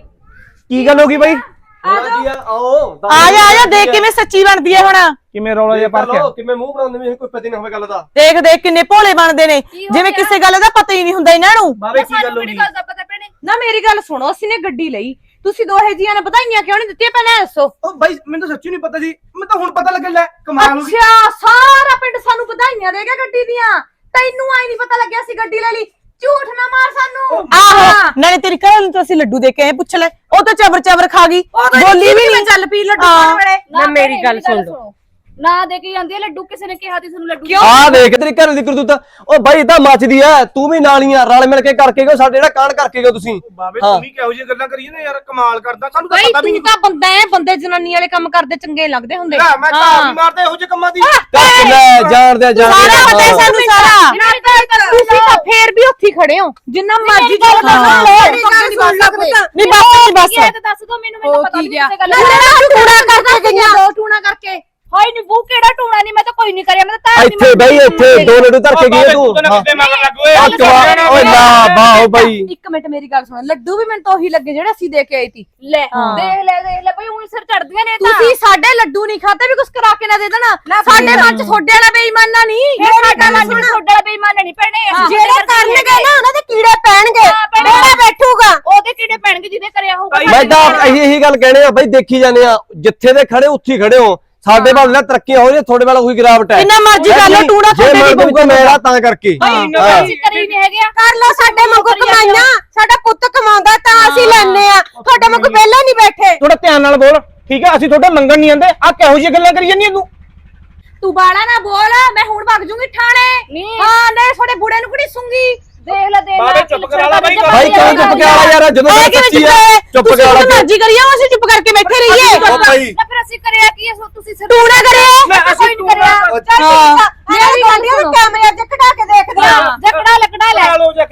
ਕੀ ਗੱਲ ਹੋ ਗਈ ਬਾਈ? ਜੀ ਆਓ। ਆ ਜਾ ਆ ਜਾ ਦੇਖ ਕਿਵੇਂ ਸੱਚੀ ਬਣਦੀ ਹੈ ਹੁਣ। ਕਿਵੇਂ ਰੌਲਾ ਜਿਹਾ ਪਰ ਕੇ ਕਿਵੇਂ ਮੂੰਹ ਬਣਾਉਂਦੇ ਵੀ ਕੋਈ ਪਤਾ ਨਹੀਂ ਹੋਵੇ ਗੱਲ ਦਾ। ਦੇਖ ਦੇਖ ਕਿੰਨੇ ਭੋਲੇ ਬਣਦੇ ਨੇ। ਜਿਵੇਂ ਗਿਆ? ਕਿਸੇ ਗੱਲ ਦਾ ਪਤਾ ਹੀ ਨਹੀਂ ਹੁੰਦਾ ਇਹਨਾਂ ਨੂੰ। ਬਾਬੇ ਕੀ ਗੱਲ ਹੋ ਗਈ। ਗੱਲ ਦਾ ਪਤਾ ਭੈਣੇ। ਨਾ ਮੇਰੀ ਗੱਲ ਸੁਣੋ ਅਸੀਂ ਨੇ ਗੱਡੀ ਲਈ। ਤੁਸੀਂ ਦੋਹੇ ਜੀਆਂ ਨੇ ਵਧਾਈਆਂ ਕਿਉਂ ਨਹੀਂ ਦਿੱਤੀਆਂ? ਪਹਿਲਾਂ ਦੱਸੋ। ਉਹ ਬਾਈ ਮੈਨੂੰ ਤਾਂ ਸੱਚੀ ਨਹੀਂ ਪਤਾ ਸੀ ਮੈਂ ਤਾਂ ਹੁਣ ਪਤਾ ਲੱਗਿਆ ਲੈ ਕਮਾਲ ਹੋ ਗਈ। ਅੱਛਾ ਸਾਰਾ ਪਿੰਡ ਸਾਨੂੰ ਵਧਾਈਆਂ ਦੇਗਾ ਗੱਡੀ ਦੀਆਂ। ਤੈਨੂੰ ਆਈ ਨਹੀਂ ਪਤਾ ਲੱਗਿਆ ਸੀ ਗੱਡੀ ਲੈ ਲਈ। ਝੂਠ ਨਾ ਮਾਰ ਸਾਨੂੰ। ਆਹੋ ਨਾਲੇ ਤੇਰੀ ਘਰ ਨੂੰ ਤਾਂ ਅਸੀਂ ਲੱਡੂ ਦੇ ਕੇ ਆਏ ਪੁੱਛ ਲੈ। ਉਹ ਤਾਂ ਚਬਰ ਚਬਰ ਖਾ ਗਈ। ਬੋਲੀ ਵੀ ਨਹੀਂ। ਚੱਲ ਪੀ ਲੱਡੂ। ਖਾਣ ਵੇਲੇ। ਨਾ ਮੇਰੀ ਗੱਲ ਸੁਣ ਲਓ। ਨਾ ਦੇ ਕੇ ਜਾਂਦੀ ਹੈ ਲੱਡੂ ਕਿਸੇ ਨੇ ਕਿਹਾ ਤੀ ਸਾਨੂੰ ਲੱਡੂ ਕਿਉਂ? ਆ ਦੇਖ ਤੇਰੀ ਘਰ ਦੀ ਕਰਤੂਤ। ਉਹ ਬਾਈ ਤਾਂ ਮੱਚਦੀ ਐ ਤੂੰ ਵੀ ਨਾਲੀਆਂ ਰਲ ਮਿਲ ਕੇ ਕਰਕੇ ਗਏ ਸਾਡੇ ਜਿਹੜਾ ਕਾਂਡ ਕਰਕੇ ਗਏ ਤੁਸੀਂ। ਬਾਬੇ ਹਾਂ। ਤੂੰ ਵੀ ਕਿਹੋ ਜਿਹੀ ਗੱਲਾਂ ਕਰੀਏ ਨਾ ਯਾਰ ਕਮਾਲ ਕਰਦਾ ਸਾਨੂੰ ਤਾਂ ਬਈ ਪਤਾ ਵੀ ਤੂੰ ਨਹੀਂ। ਤਾਂ ਬੰਦਾ ਹੈ ਬੰਦੇ ਜਨਾਨੀ ਵਾਲੇ ਕੰਮ ਕਰਦੇ ਚੰਗੇ ਲੱਗਦੇ ਹੁੰਦੇ। ਲੈ ਮੈਂ ਤਾਂ ਨਹੀਂ ਮਾਰਦਾ ਇਹੋ ਜਿਹੇ ਕੰਮਾਂ ਦੀ। ਚੱਕ ਲੈ ਜਾਣਦੇ ਆ, ਜਾਣਦੇ ਸਾਰਾ। ਪਤਾ ਹੈ ਸਾਨੂੰ ਸਾਰਾ। ਤੁਸੀਂ ਤਾਂ ਫੇਰ ਵੀ ਉੱਥੇ ਹੀ ਖੜੇ ਹੋ। ਜਿੰਨਾ ਮਰਜ਼ੀ ਸੁਣ ਲਓ। ਮੇਰੀ ਗੱਲ ਸੁਣ ਲੈ ਪੁੱਤ। ਨਹੀਂ ਬਸ ਨਹੀਂ ਬਸ। ਕੀ ਹੈ ਤੇ ਦੱਸ ਦੋ ਮੈਨੂੰ ਮੈਨੂੰ ਪਤਾ ਨਹੀਂ ਕਿਸੇ ਗੱਲ ਟੂਣਾ ਕਰਕੇ ਗਈਆਂ ਦੋ ਟੂਣਾ ਕਰਕੇ ਹਾਏ ਨੀ ਬੂ ਕਿਹੜਾ ਟੂਣਾ ਨਹੀਂ ਮੈਂ ਤਾਂ ਕੋਈ ਨਹੀਂ ਕਰਿਆ ਮੈਂ ਤਾਂ ਇੱਥੇ ਬਈ ਇੱਥੇ ਦੋ ਲੱਡੂ ਧਰ ਕੇ ਗਏ ਤੂੰ ਮਗਰ ਲੱਗ ਓਏ ਆ ਕਮਾ ਓਏ ਨਾ ਬਾਹੋ ਬਾਈ। ਇੱਕ ਮਿੰਟ ਮੇਰੀ ਗੱਲ ਸੁਣ। ਲੱਡੂ ਵੀ ਮੈਨੂੰ ਤਾਂ ਉਹੀ ਲੱਗੇ ਜਿਹੜੇ ਅਸੀਂ ਦੇ ਕੇ ਆਏ ਸੀ ਲੈ ਦੇਖ ਲੈ ਦੇਖ ਲੈ ਬਈ ਉਹੀ ਸਿਰ ਚੜਦੀਆਂ ਨੇ ਤਾਂ। ਤੁਸੀਂ ਸਾਡੇ ਲੱਡੂ ਨਹੀਂ ਖਾਦੇ ਵੀ ਕੁਝ ਕਰਾ ਕੇ ਨਾ ਦੇ ਦੇਣਾ। ਸਾਡੇ ਮਨ ਚ ਤੁਹਾਡੇ ਵਾਲਾ ਬੇਈਮਾਨਾ ਨਹੀਂ। ਸਾਡਾ ਲੱਗ ਵੀ ਤੁਹਾਡਾ ਬੇਈਮਾਨ ਨਹੀਂ ਪੈਣੇ ਜਿਹੜੇ ਕਰਨਗੇ ਨਾ ਉਹਨਾਂ ਦੇ ਕੀੜੇ ਪੈਣਗੇ। ਬੇੜਾ ਬੈਠੂਗਾ। ਉਹਦੇ ਕੀੜੇ ਪੈਣਗੇ ਜਿਹਦੇ ਕਰਿਆ ਹੋਊਗਾ ਮੈਂ ਤਾਂ ਇਹੀ ਇਹੀ ਗੱਲ ਕਹਿਣੇ ਆ ਬਈ ਦੇਖੀ ਜਾਂਦੇ ਆ। ਜਿੱਥੇ ਦੇ ਖੜੇ ਉੱਥੇ ਖੜੇ ਹੋ। ਸਾਡੇ ਵੱਲ ਨਾ ਤਰੱਕੀਆਂ ਹੋ ਰਹੀਆਂ ਤੁਹਾਡੇ ਵੱਲ ਉਹੀ ਗਿਰਾਵਟ ਹੈ। ਜਿੰਨਾ ਮਰਜ਼ੀ ਕਰ ਲਓ, ਟੂਣਾ ਜੇ ਤੁਹਾਡੇ ਮੈਂ ਵੀ ਦਊਂਗਾ ਮੇਰਾ ਤਾਂ ਕਰਕੇ। ਭਾਈ ਹਾਂ। ਅਸੀਂ ਕਰੀ ਨਹੀਂ ਹੈਗੇ ਕਰ ਲੋ ਸਾਡੇ ਵਾਂਗੂ ਕਮਾਈਆਂ ਸਾਡਾ ਪੁੱਤ ਕਮਾਉਂਦਾ ਤਾਂ ਅਸੀਂ ਲੈਣੇ ਆ ਤੁਹਾਡੇ ਵਾਂਗੂ ਪਹਿਲਾਂ ਨਹੀਂ ਬੈਠੇ। ਥੋੜਾ ਧਿਆਨ ਨਾਲ ਬੋਲ ਠੀਕ ਹੈ ਅਸੀਂ ਤੁਹਾਡੇ ਮੰਗਣ ਨਹੀਂ ਆਂਦੇ ਆ ਕਿਹੋ ਜਿਹੀਆਂ ਗੱਲਾਂ ਕਰੀ ਜਾਂਦੀਆਂ ਤੂੰ? ਤੂੰ ਬਾਲਾ ਨਾ ਬੋਲ ਮੈਂ ਹੁਣ ਭੱਗ ਜੂੰਗੀ ਠਾਣੇ ਨਹੀਂ। ਹਾਂ ਨਹੀਂ ਤੁਹਾਡੇ ਬੁੜੇ ਨੂੰ ਕਿਹੜੀ ਸੁੰਗੀ? ਦੇਖ ਲੈ ਦੇਖ ਬਾਬੇ ਲੈ। ਚੁੱਪ ਕਰਾ ਲਾ ਬਾਈ, ਭਾਈ ਕਿਉਂ ਚੁੱਪ ਕਰ ਆ ਯਾਰ? ਜਦੋਂ ਗੱਲ ਸੱਚੀ ਚੁੱਪ ਆ ਚੁੱਪ ਕਰ ਆ ਮਰਜ਼ੀ ਕਰੀ ਜਾਓ ਅਸੀਂ ਚੁੱਪ ਕਰਕੇ ਬੈਠੇ ਰਹੀਏ। ਉਹ ਭਾਈ ਤਾਂ ਫਿਰ ਅਸੀਂ ਕਰਿਆ ਕੀ ਹੈ? ਸੋ ਤੁਸੀਂ ਸਿਰ ਤੂੰ ਨਾ ਕਰਿਆ। ਮੈਂ ਕੋਈ ਨਹੀਂ ਕਰਿਆ। ਆ। ਮੇਰੀ ਗੱਲ ਸੁਣੋ। ਕੈਮਰੇ 'ਚ ਕਢਾ ਕੇ ਦੇਖਦੇ ਹਾਂ, ਜਕੜਾ ਲਕੜਾ ਲੈ। ਲੋ ਜੇ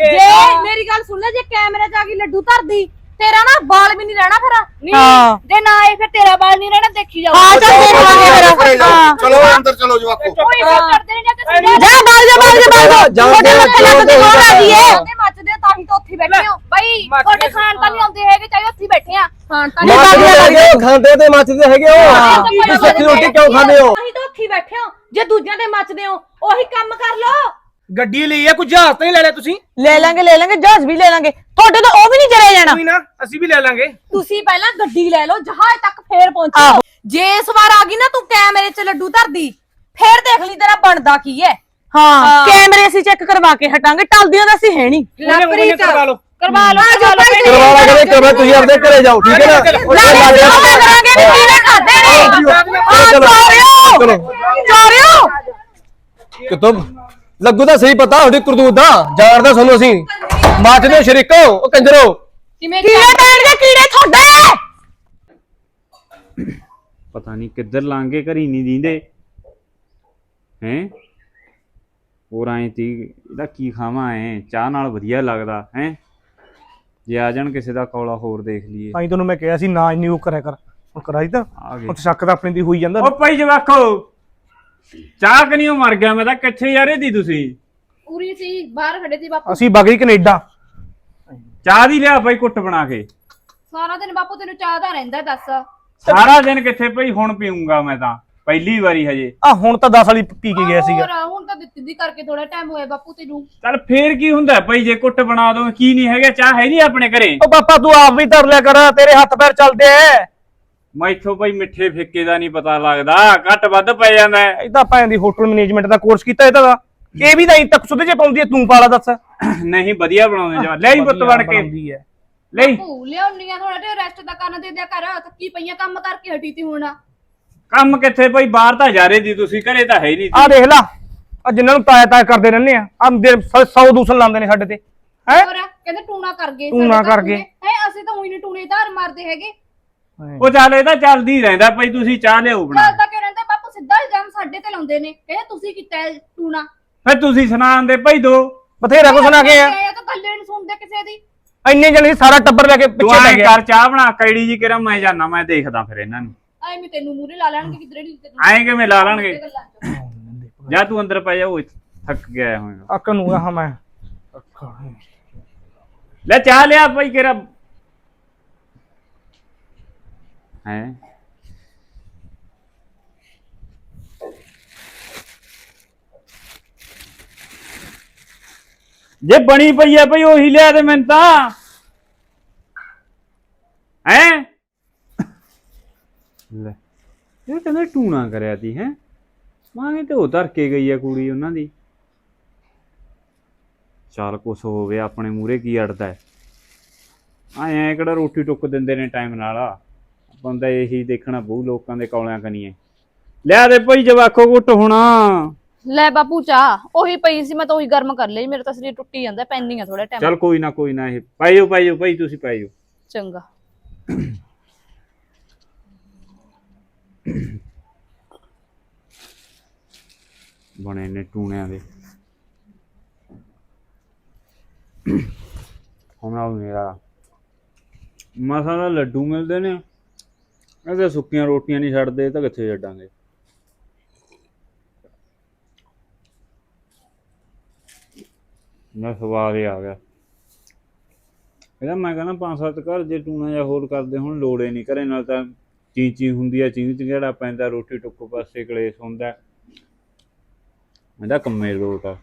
ਮੇਰੀ ਗੱਲ ਸੁਣ ਲੈ ਜੇ ਕੈਮਰੇ 'ਚ ਆ ਗਈ ਲੱਡੂ ਧਰਦੀ ਤੇਰਾ ਨਾ ਬਾਲ ਵੀ ਨਹੀਂ ਰਹਿਣਾ ਫਿਰ। ਨਹੀਂ। ਜੇ ਨਾ ਆਏ ਫਿਰ ਤੇਰਾ ਬਾਲ ਨਹੀਂ ਰਹਿਣਾ ਦੇਖੀ ਜਾਓ ਹਾਂ, ਚੱਲ ਦੇਖ ਲਾਂਗੇ ਫਿਰ। ਹਾਂ। ਚਲੋ ਅੰਦਰ ਚਲੋ ਜਵਾਕੋ। ਕੋਈ ਫਿਰ ਕਰਦੇ ਨਹੀਂ ਜਾਂ ਤੁਸੀਂ ਜਾ ਬਾਲ ਜਾ ਬਾਲ ਜਾ ਬਾਲ ਜਾ। ਤੁਹਾਡੇ ਮੱਥੇ ਲੱਗ ਤੇ ਜਾਣ ਕੌਣ ਦੇ। ਆ ਗਈ ਏ? ਤੇ ਮੱਚਦੇ ਹੋ ਤਾਂ ਹੀ ਤਾਂ ਉੱਥੇ ਬੈਠੇ ਹੋ। ਬਈ ਤੁਹਾਡੇ। ਖਾਣ ਤਾਂ ਨਹੀਂ ਆਉਂਦੇ ਹੈਗੇ ਚਾਹੇ ਉੱਥੇ ਹੀ ਬੈਠੇ ਆ। ਖਾਣ ਤਾਂ ਮੱਚਦੇ ਹੈਗੇ ਹੋ, ਖਾਂਦੇ ਤੇ ਮੱਚਦੇ ਹੈਗੇ ਹੋ। ਤੁਸੀਂ ਸੱਚੀ ਰੋਟੀ ਕਿਉਂ ਖਾਂਦੇ ਹੋ? ਅਸੀਂ ਤਾਂ ਉੱਥੇ ਹੀ ਬੈਠੇ ਹੋ। ਜੇ ਦੂਜਿਆਂ ਦੇ ਮੱਚਦੇ ਹੋ ਉਹੀ ਕੰਮ ਕਰ ਲਓ। ਗੱਡੀ ਲਈ ਆ ਕੁਝ ਜਹਾਜ਼ ਤਾਂ ਨਹੀਂ ਲੈ ਲਿਆ ਤੁਸੀਂ? ਲੈ ਲਾਂਗੇ ਲੈ ਲਾਂਗੇ ਜਹਾਜ਼ ਵੀ ਲੈ ਲਾਂਗੇ। ਤੁਹਾਡੇ ਤਾਂ ਉਹ ਵੀ ਨਹੀਂ ਜਰਿਆ ਜਾਣਾ। ਕੋਈ ਨਾ ਅਸੀਂ ਵੀ ਲੈ ਲਾਂਗੇ। ਤੁਸੀਂ ਪਹਿਲਾਂ ਗੱਡੀ ਲੈ ਲਓ ਜਹਾਜ਼ ਤੱਕ ਫੇਰ ਪਹੁੰਚੋ। ਜੇ ਇਸ ਵਾਰ ਆ ਗਈ ਨਾ ਤੂੰ ਕੈਮਰੇ 'ਚ ਲੱਡੂ ਧਰਦੀ ਫੇਰ ਦੇਖ ਲਈ ਤੇਰਾ ਬਣਦਾ ਕੀ ਹੈ ਹਾਂ। ਕੈਮਰੇ ਅਸੀਂ ਚੈੱਕ ਕਰਵਾ ਕੇ ਹਟਾਂਗੇ ਟਲਦੀਆਂ ਤਾਂ ਅਸੀਂ ਹੈ ਨਹੀਂ। ਉਹਨੇ ਉਹਨੇ ਕਰਵਾ ਲਓ। ਕਰਵਾ ਲਓ ਕਰਵਾ ਲਓ। ਭੈਣ ਜੀ। ਕਰਵਾ ਲਾ ਕਰੇ ਕਰਵਾ ਤੁਸੀਂ ਆਪਦੇ ਘਰੇ ਜਾਓ ਠੀਕ ਹੈ ਨਾ? ਉਹ। ਪਤਾ ਕਰਾਂਗੇ ਵੀ ਕਿਵੇਂ ਖਾਦੇ ਨੇ। ਚਲੋ, ਚਲੋ। ਚੋਰਿਓ! ਚਲੋ। ਚੋਰਿਓ! ਕਿਤੋਂ ਲੱਗੂ ਤਾਂ ਸਹੀ ਪਤਾ ਤੁਹਾਡੀ ਕਰਤੂਤ ਦਾ ਜਾਣਦੇ ਤੁਹਾਨੂੰ ਅਸੀਂ। ਮੱਚਦੇ ਸ਼ਰੀਕੋ ਉਹ ਕੰਜਰੋ। ਕਿਵੇਂ ਕੀੜੇ ਪੈਣਗੇ ਕੀੜੇ ਤੁਹਾਡੇ! ਪਤਾ ਨਹੀਂ ਕਿੱਧਰ ਲਾਂਗੇ ਘਰੀ ਨਹੀਂ ਦੀਂਦੇ। ਹੈ? ਹੋਰ ਆਏ ਤੀ ਇਹਦਾ ਕੀ ਖਾਵਾਂ ਐ? ਚਾਹ ਨਾਲ ਵਧੀਆ ਲੱਗਦਾ ਹੈ? ਜੇ ਆ ਜਾਣ ਕਿਸੇ ਦਾ ਕੌਲਾ ਹੋਰ ਦੇਖ ਲਈਏ। ਤਾਂ ਹੀ ਤੈਨੂੰ ਮੈਂ ਕਿਹਾ ਸੀ ਨਾ ਇੰਨੀ ਉਹ ਕਰਿਆ ਕਰ। ਹੁਣ ਕਰਾਈ ਤਾਂ ਆ ਗਏ। ਹੁਣ ਸ਼ੱਕ ਤਾਂ ਆਪਣੇ ਦੀ ਹੋਈ ਜਾਂਦਾ। ਉਹ ਭਾਈ ਜਵਾਖੋ ਚਾਹ ਕਨੀਓ ਮਰ ਗਿਆ? ਮੈਂ ਤਾਂ ਕਿੱਥੇ ਯਾਰੇ ਦੀ ਤੁਸੀਂ। ਪੂਰੀ ਸੀ ਬਾਹਰ ਖੜੇ ਸੀ ਬਾਪੂ। ਅਸੀਂ ਬਗਈ ਕੈਨੇਡਾ। ਚਾਹ ਦੀ ਲਿਆ ਭਾਈ ਕੁੱਟ ਬਣਾ ਕੇ। ਸਾਰਾ ਦਿਨ ਬਾਪੂ ਤੈਨੂੰ ਚਾਹ ਦਾ ਰਹਿੰਦਾ ਦੱਸ। ਸਾਰਾ ਦਿਨ ਕਿੱਥੇ ਭਾਈ ਹੁਣ ਪੀਊਂਗਾ ਮੈਂ ਤਾਂ ਪਹਿਲੀ ਵਾਰੀ ਹਜੇ। ਆ ਹੁਣ ਤਾਂ 10 ਵਾਲੀ ਪੀ ਕੇ ਗਿਆ ਸੀਗਾ। ਹੋਰ ਹੁਣ ਤਾਂ ਦਿੱਤੀ ਦੀ ਕਰਕੇ ਥੋੜਾ ਟਾਈਮ ਹੋਇਆ ਬਾਪੂ ਤੈਨੂੰ। ਚੱਲ ਫੇਰ ਕੀ ਹੁੰਦਾ? ਭਾਈ ਜੇ ਕੁੱਟ ਬਣਾ ਦੋ ਕੀ ਨਹੀਂ ਹੈਗਾ? ਚਾਹ ਹੈ ਨਹੀਂ ਆਪਣੇ ਘਰੇ। ਉਹ ਪਾਪਾ ਤੂੰ ਆਪ ਵੀ ਧਰ ਲਿਆ ਕਰ ਤੇਰੇ ਹੱਥ ਪੈਰ ਚੱਲਦੇ ਐ। ਮੈਥੋਂ ਭਾਈ ਮਿੱਠੇ ਫਿੱਕੇ ਦਾ ਨਹੀਂ ਪਤਾ ਲੱਗਦਾ ਘੱਟ ਵੱਧ ਪੈ ਜਾਂਦਾ ਹੈ। ਇਦਾਂ ਭੈਣ ਦੀ ਹੋਟਲ ਮੈਨੇਜਮੈਂਟ ਦਾ ਕੋਰਸ ਕੀਤਾ ਇਹ ਤਾਂ ਇਹ ਵੀ ਤਾਂ ਇੰਨੀ ਤੱਕ ਸੁੱਧੇ ਜੇ ਪਾਉਂਦੀ ਤੂੰ ਪਾਲਾ ਦੱਸ। ਨਹੀਂ ਵਧੀਆ ਬਣਾਉਂਦੇ ਜਾ ਲੈ ਹੀ ਪੁੱਤ ਵੜ ਕੇ। ਬਣਾਉਂਦੀ। ਭੂ ਲਿਆਉਣੀ ਆ ਥੋੜਾ ਜਿਹਾ ਰੈਸਟ ਦਾ ਕਰਨ ਦੇ ਦਿਆ ਕਰ ਥੱਕੀ ਪਈਆਂ ਕੰਮ ਕਰਕੇ ਹਟੀ ਤੀ ਹੁਣ। ਕੰਮ ਕਿੱਥੇ ਭਾਈ ਬਾਹਰ ਤਾਂ ਜਾ ਰਹੇ ਦੀ ਤੁਸੀਂ ਘਰੇ ਤਾਂ ਹੈ ਹੀ ਨਹੀਂ ਆ ਦੇਖ ਲਾ ਆ ਜਿੰਨਾਂ ਨੂੰ ਤਾਇਆ ਤਾਇਆ ਕਰਦੇ ਰਹਿੰਦੇ ਆ ਆ 100 ਦੂਸਰ ਲਾਉਂਦੇ ਨੇ ਸਾਡੇ ਤੇ। ਹੈ? ਹੋਰ ਕਹਿੰਦੇ ਟੂਣਾ ਕਰ ਗਏ ਟੂਣਾ ਕਰ ਗਏ। ਹੈ ਅਸੀਂ ਤਾਂ ਉਹੀ ਨੇ ਟੂਣੇ ਧਾਰ ਮਾਰਦੇ ਹੈਗੇ। ਉਹ ਚੱਲ ਇਹ ਤਾਂ ਚੱਲਦੀ ਹੀ ਰਹਿੰਦਾ ਭਾਈ ਤੁਸੀਂ ਚਾਹ ਲਿਆਓ ਬਣਾ। ਚੱਲਦਾ ਕਿਉਂ ਰਹਿੰਦਾ? ਬਾਪੂ ਸਿੱਧਾ ਇਲਜ਼ਾਮ ਸਾਡੇ ਤੇ ਲਾਉਂਦੇ ਨੇ। ਕਹਿੰਦੇ ਤੁਸੀਂ ਕੀਤਾ ਹੈ ਟੂਣਾ। ਫਿਰ ਤੁਸੀਂ ਸੁਣਾਉਂਦੇ ਭਾਈ ਦੋ। ਬਥੇਰਾ ਕੁਛ ਸੁਣਾ ਕੇ ਆ। ਇਹ ਤਾਂ ਗੱਲੇ ਨਹੀਂ ਸੁਣਦੇ ਕਿਸੇ ਦੀ। ਇੰਨੇ ਜਣੇ ਸਾਰਾ ਟੱਬਰ ਲੈ ਕੇ ਤੂੰ ਪਿੱਛੇ ਗਿਆ। ਕਰ ਚਾਹ ਬਣਾ ਕੈੜੀ ਜੀ ਕਿਰਾ ਮੈਂ ਜਾਣਾ ਮੈਂ ਦੇਖਦਾ ਫਿਰ ਇਹਨਾਂ ਨੂੰ। ਐਵੇਂ ਤੈਨੂੰ ਮੂਰੇ ਲਾ ਲੈਣਗੇ ਕਿਧਰੇ ਨਹੀਂ ਤੇ ਐਂ ਕਿਵੇਂ ਲਾ ਲੈਣਗੇ। ਜਾ ਤੂੰ ਅੰਦਰ ਪੈ ਜਾ ਉਹ ਥੱਕ ਗਿਆ ਹੋਏਗਾ। ਅੱਕ ਨੂੰ ਆ ਮੈਂ। ਲੈ ਚਾਹ ਲਿਆ ਭਾਈ ਕਿਰਾ ਹੈ। ਜੇ ਬਣੀ ਪਈ ਆ ਭਾਈ ਉਹੀ ਲਿਆ ਦੇ ਮੈਨੂੰ ਤਾਂ। ਹੈ? ਲੈ, ਇਹ ਕਹਿੰਦੇ ਟੂਣਾ ਕਰਿਆ ਤੀ, ਹੈ? ਮਾਂਗੇ ਤੇ ਉਹ ਧਰ ਕੇ ਗਈ ਆ ਕੁੜੀ ਉਹਨਾਂ ਦੀ। ਚੱਲ ਕੁਛ ਹੋ ਗਿਆ ਆਪਣੇ ਮੂਰੇ ਕੀ ਅੜਦਾ ਹੈ। ਆਏ ਕਿਹੜਾ ਰੋਟੀ ਟੁੱਕ ਦਿੰਦੇ ਨੇ ਟਾਈਮ ਨਾਲ। ਤਾਂ ਇਹੀ ਦੇਖਣਾ ਬਹੁ ਲੋਕਾਂ ਦੇ ਕੌਲਿਆਂ ਕਨੀਏ ਲਿਆ ਦੇ ਭਾਈ ਜਵਾਖੋ ਘੁੱਟ ਹੋਣਾ। ਲੈ ਬਾਪੂ ਚਾਹ ਉਹੀ ਪਈ ਸੀ ਮੈਂ ਤਾਂ ਉਹੀ ਗਰਮ ਕਰ ਲਈ ਮੇਰੇ ਤਾਂ ਸਰੀਰ ਟੁੱਟੀ ਜਾਂਦਾ ਪੈਂਦੀ ਆ ਥੋੜਾ ਟਾਈਮ ਚੱਲ ਕੋਈ ਨਾ ਕੋਈ ਨਾ ਇਹ ਪਾਈਓ ਪਾਈਓ ਭਾਈ ਤੁਸੀਂ ਪਾਈਓ ਚੰਗਾ। ਬਣੇ ਨੇ ਟੂਣਿਆਂ ਦੇ। ਹੁਣ ਆ ਮੇਰਾ। ਮਸਾਂ ਦਾ ਲੱਡੂ ਮਿਲਦੇ ਨੇ। ਇਹਦੇ ਸੁੱਕੀਆਂ ਰੋਟੀਆਂ ਨਹੀਂ ਛੱਡਦੇ ਇਹ ਤਾਂ ਕਿੱਥੇ ਛੱਡਾਂਗੇ? ਮੈਂ ਸਵਾਦ ਹੀ ਆ ਗਿਆ। ਇਹਦਾ ਮੈਂ ਕਹਿੰਦਾ ਪੰਜ ਸੱਤ ਘਰ ਜੇ ਟੂਣਾ ਜਾਂ ਹੋਰ ਕਰਦੇ ਹੁਣ, ਲੋੜੇ ਨਹੀਂ। ਘਰੇ ਨਾਲ ਤਾਂ ਚੀਚੀ ਹੁੰਦੀ ਆ, ਚੀਂ ਚਿਹੜਾ ਪੈਂਦਾ, ਰੋਟੀ ਟੁੱਕ ਪਾਸੇ ਕਲੇਸ਼ ਹੁੰਦਾ। ਇਹਦਾ ਕੰਮੇ ਲੋਟ ਆ।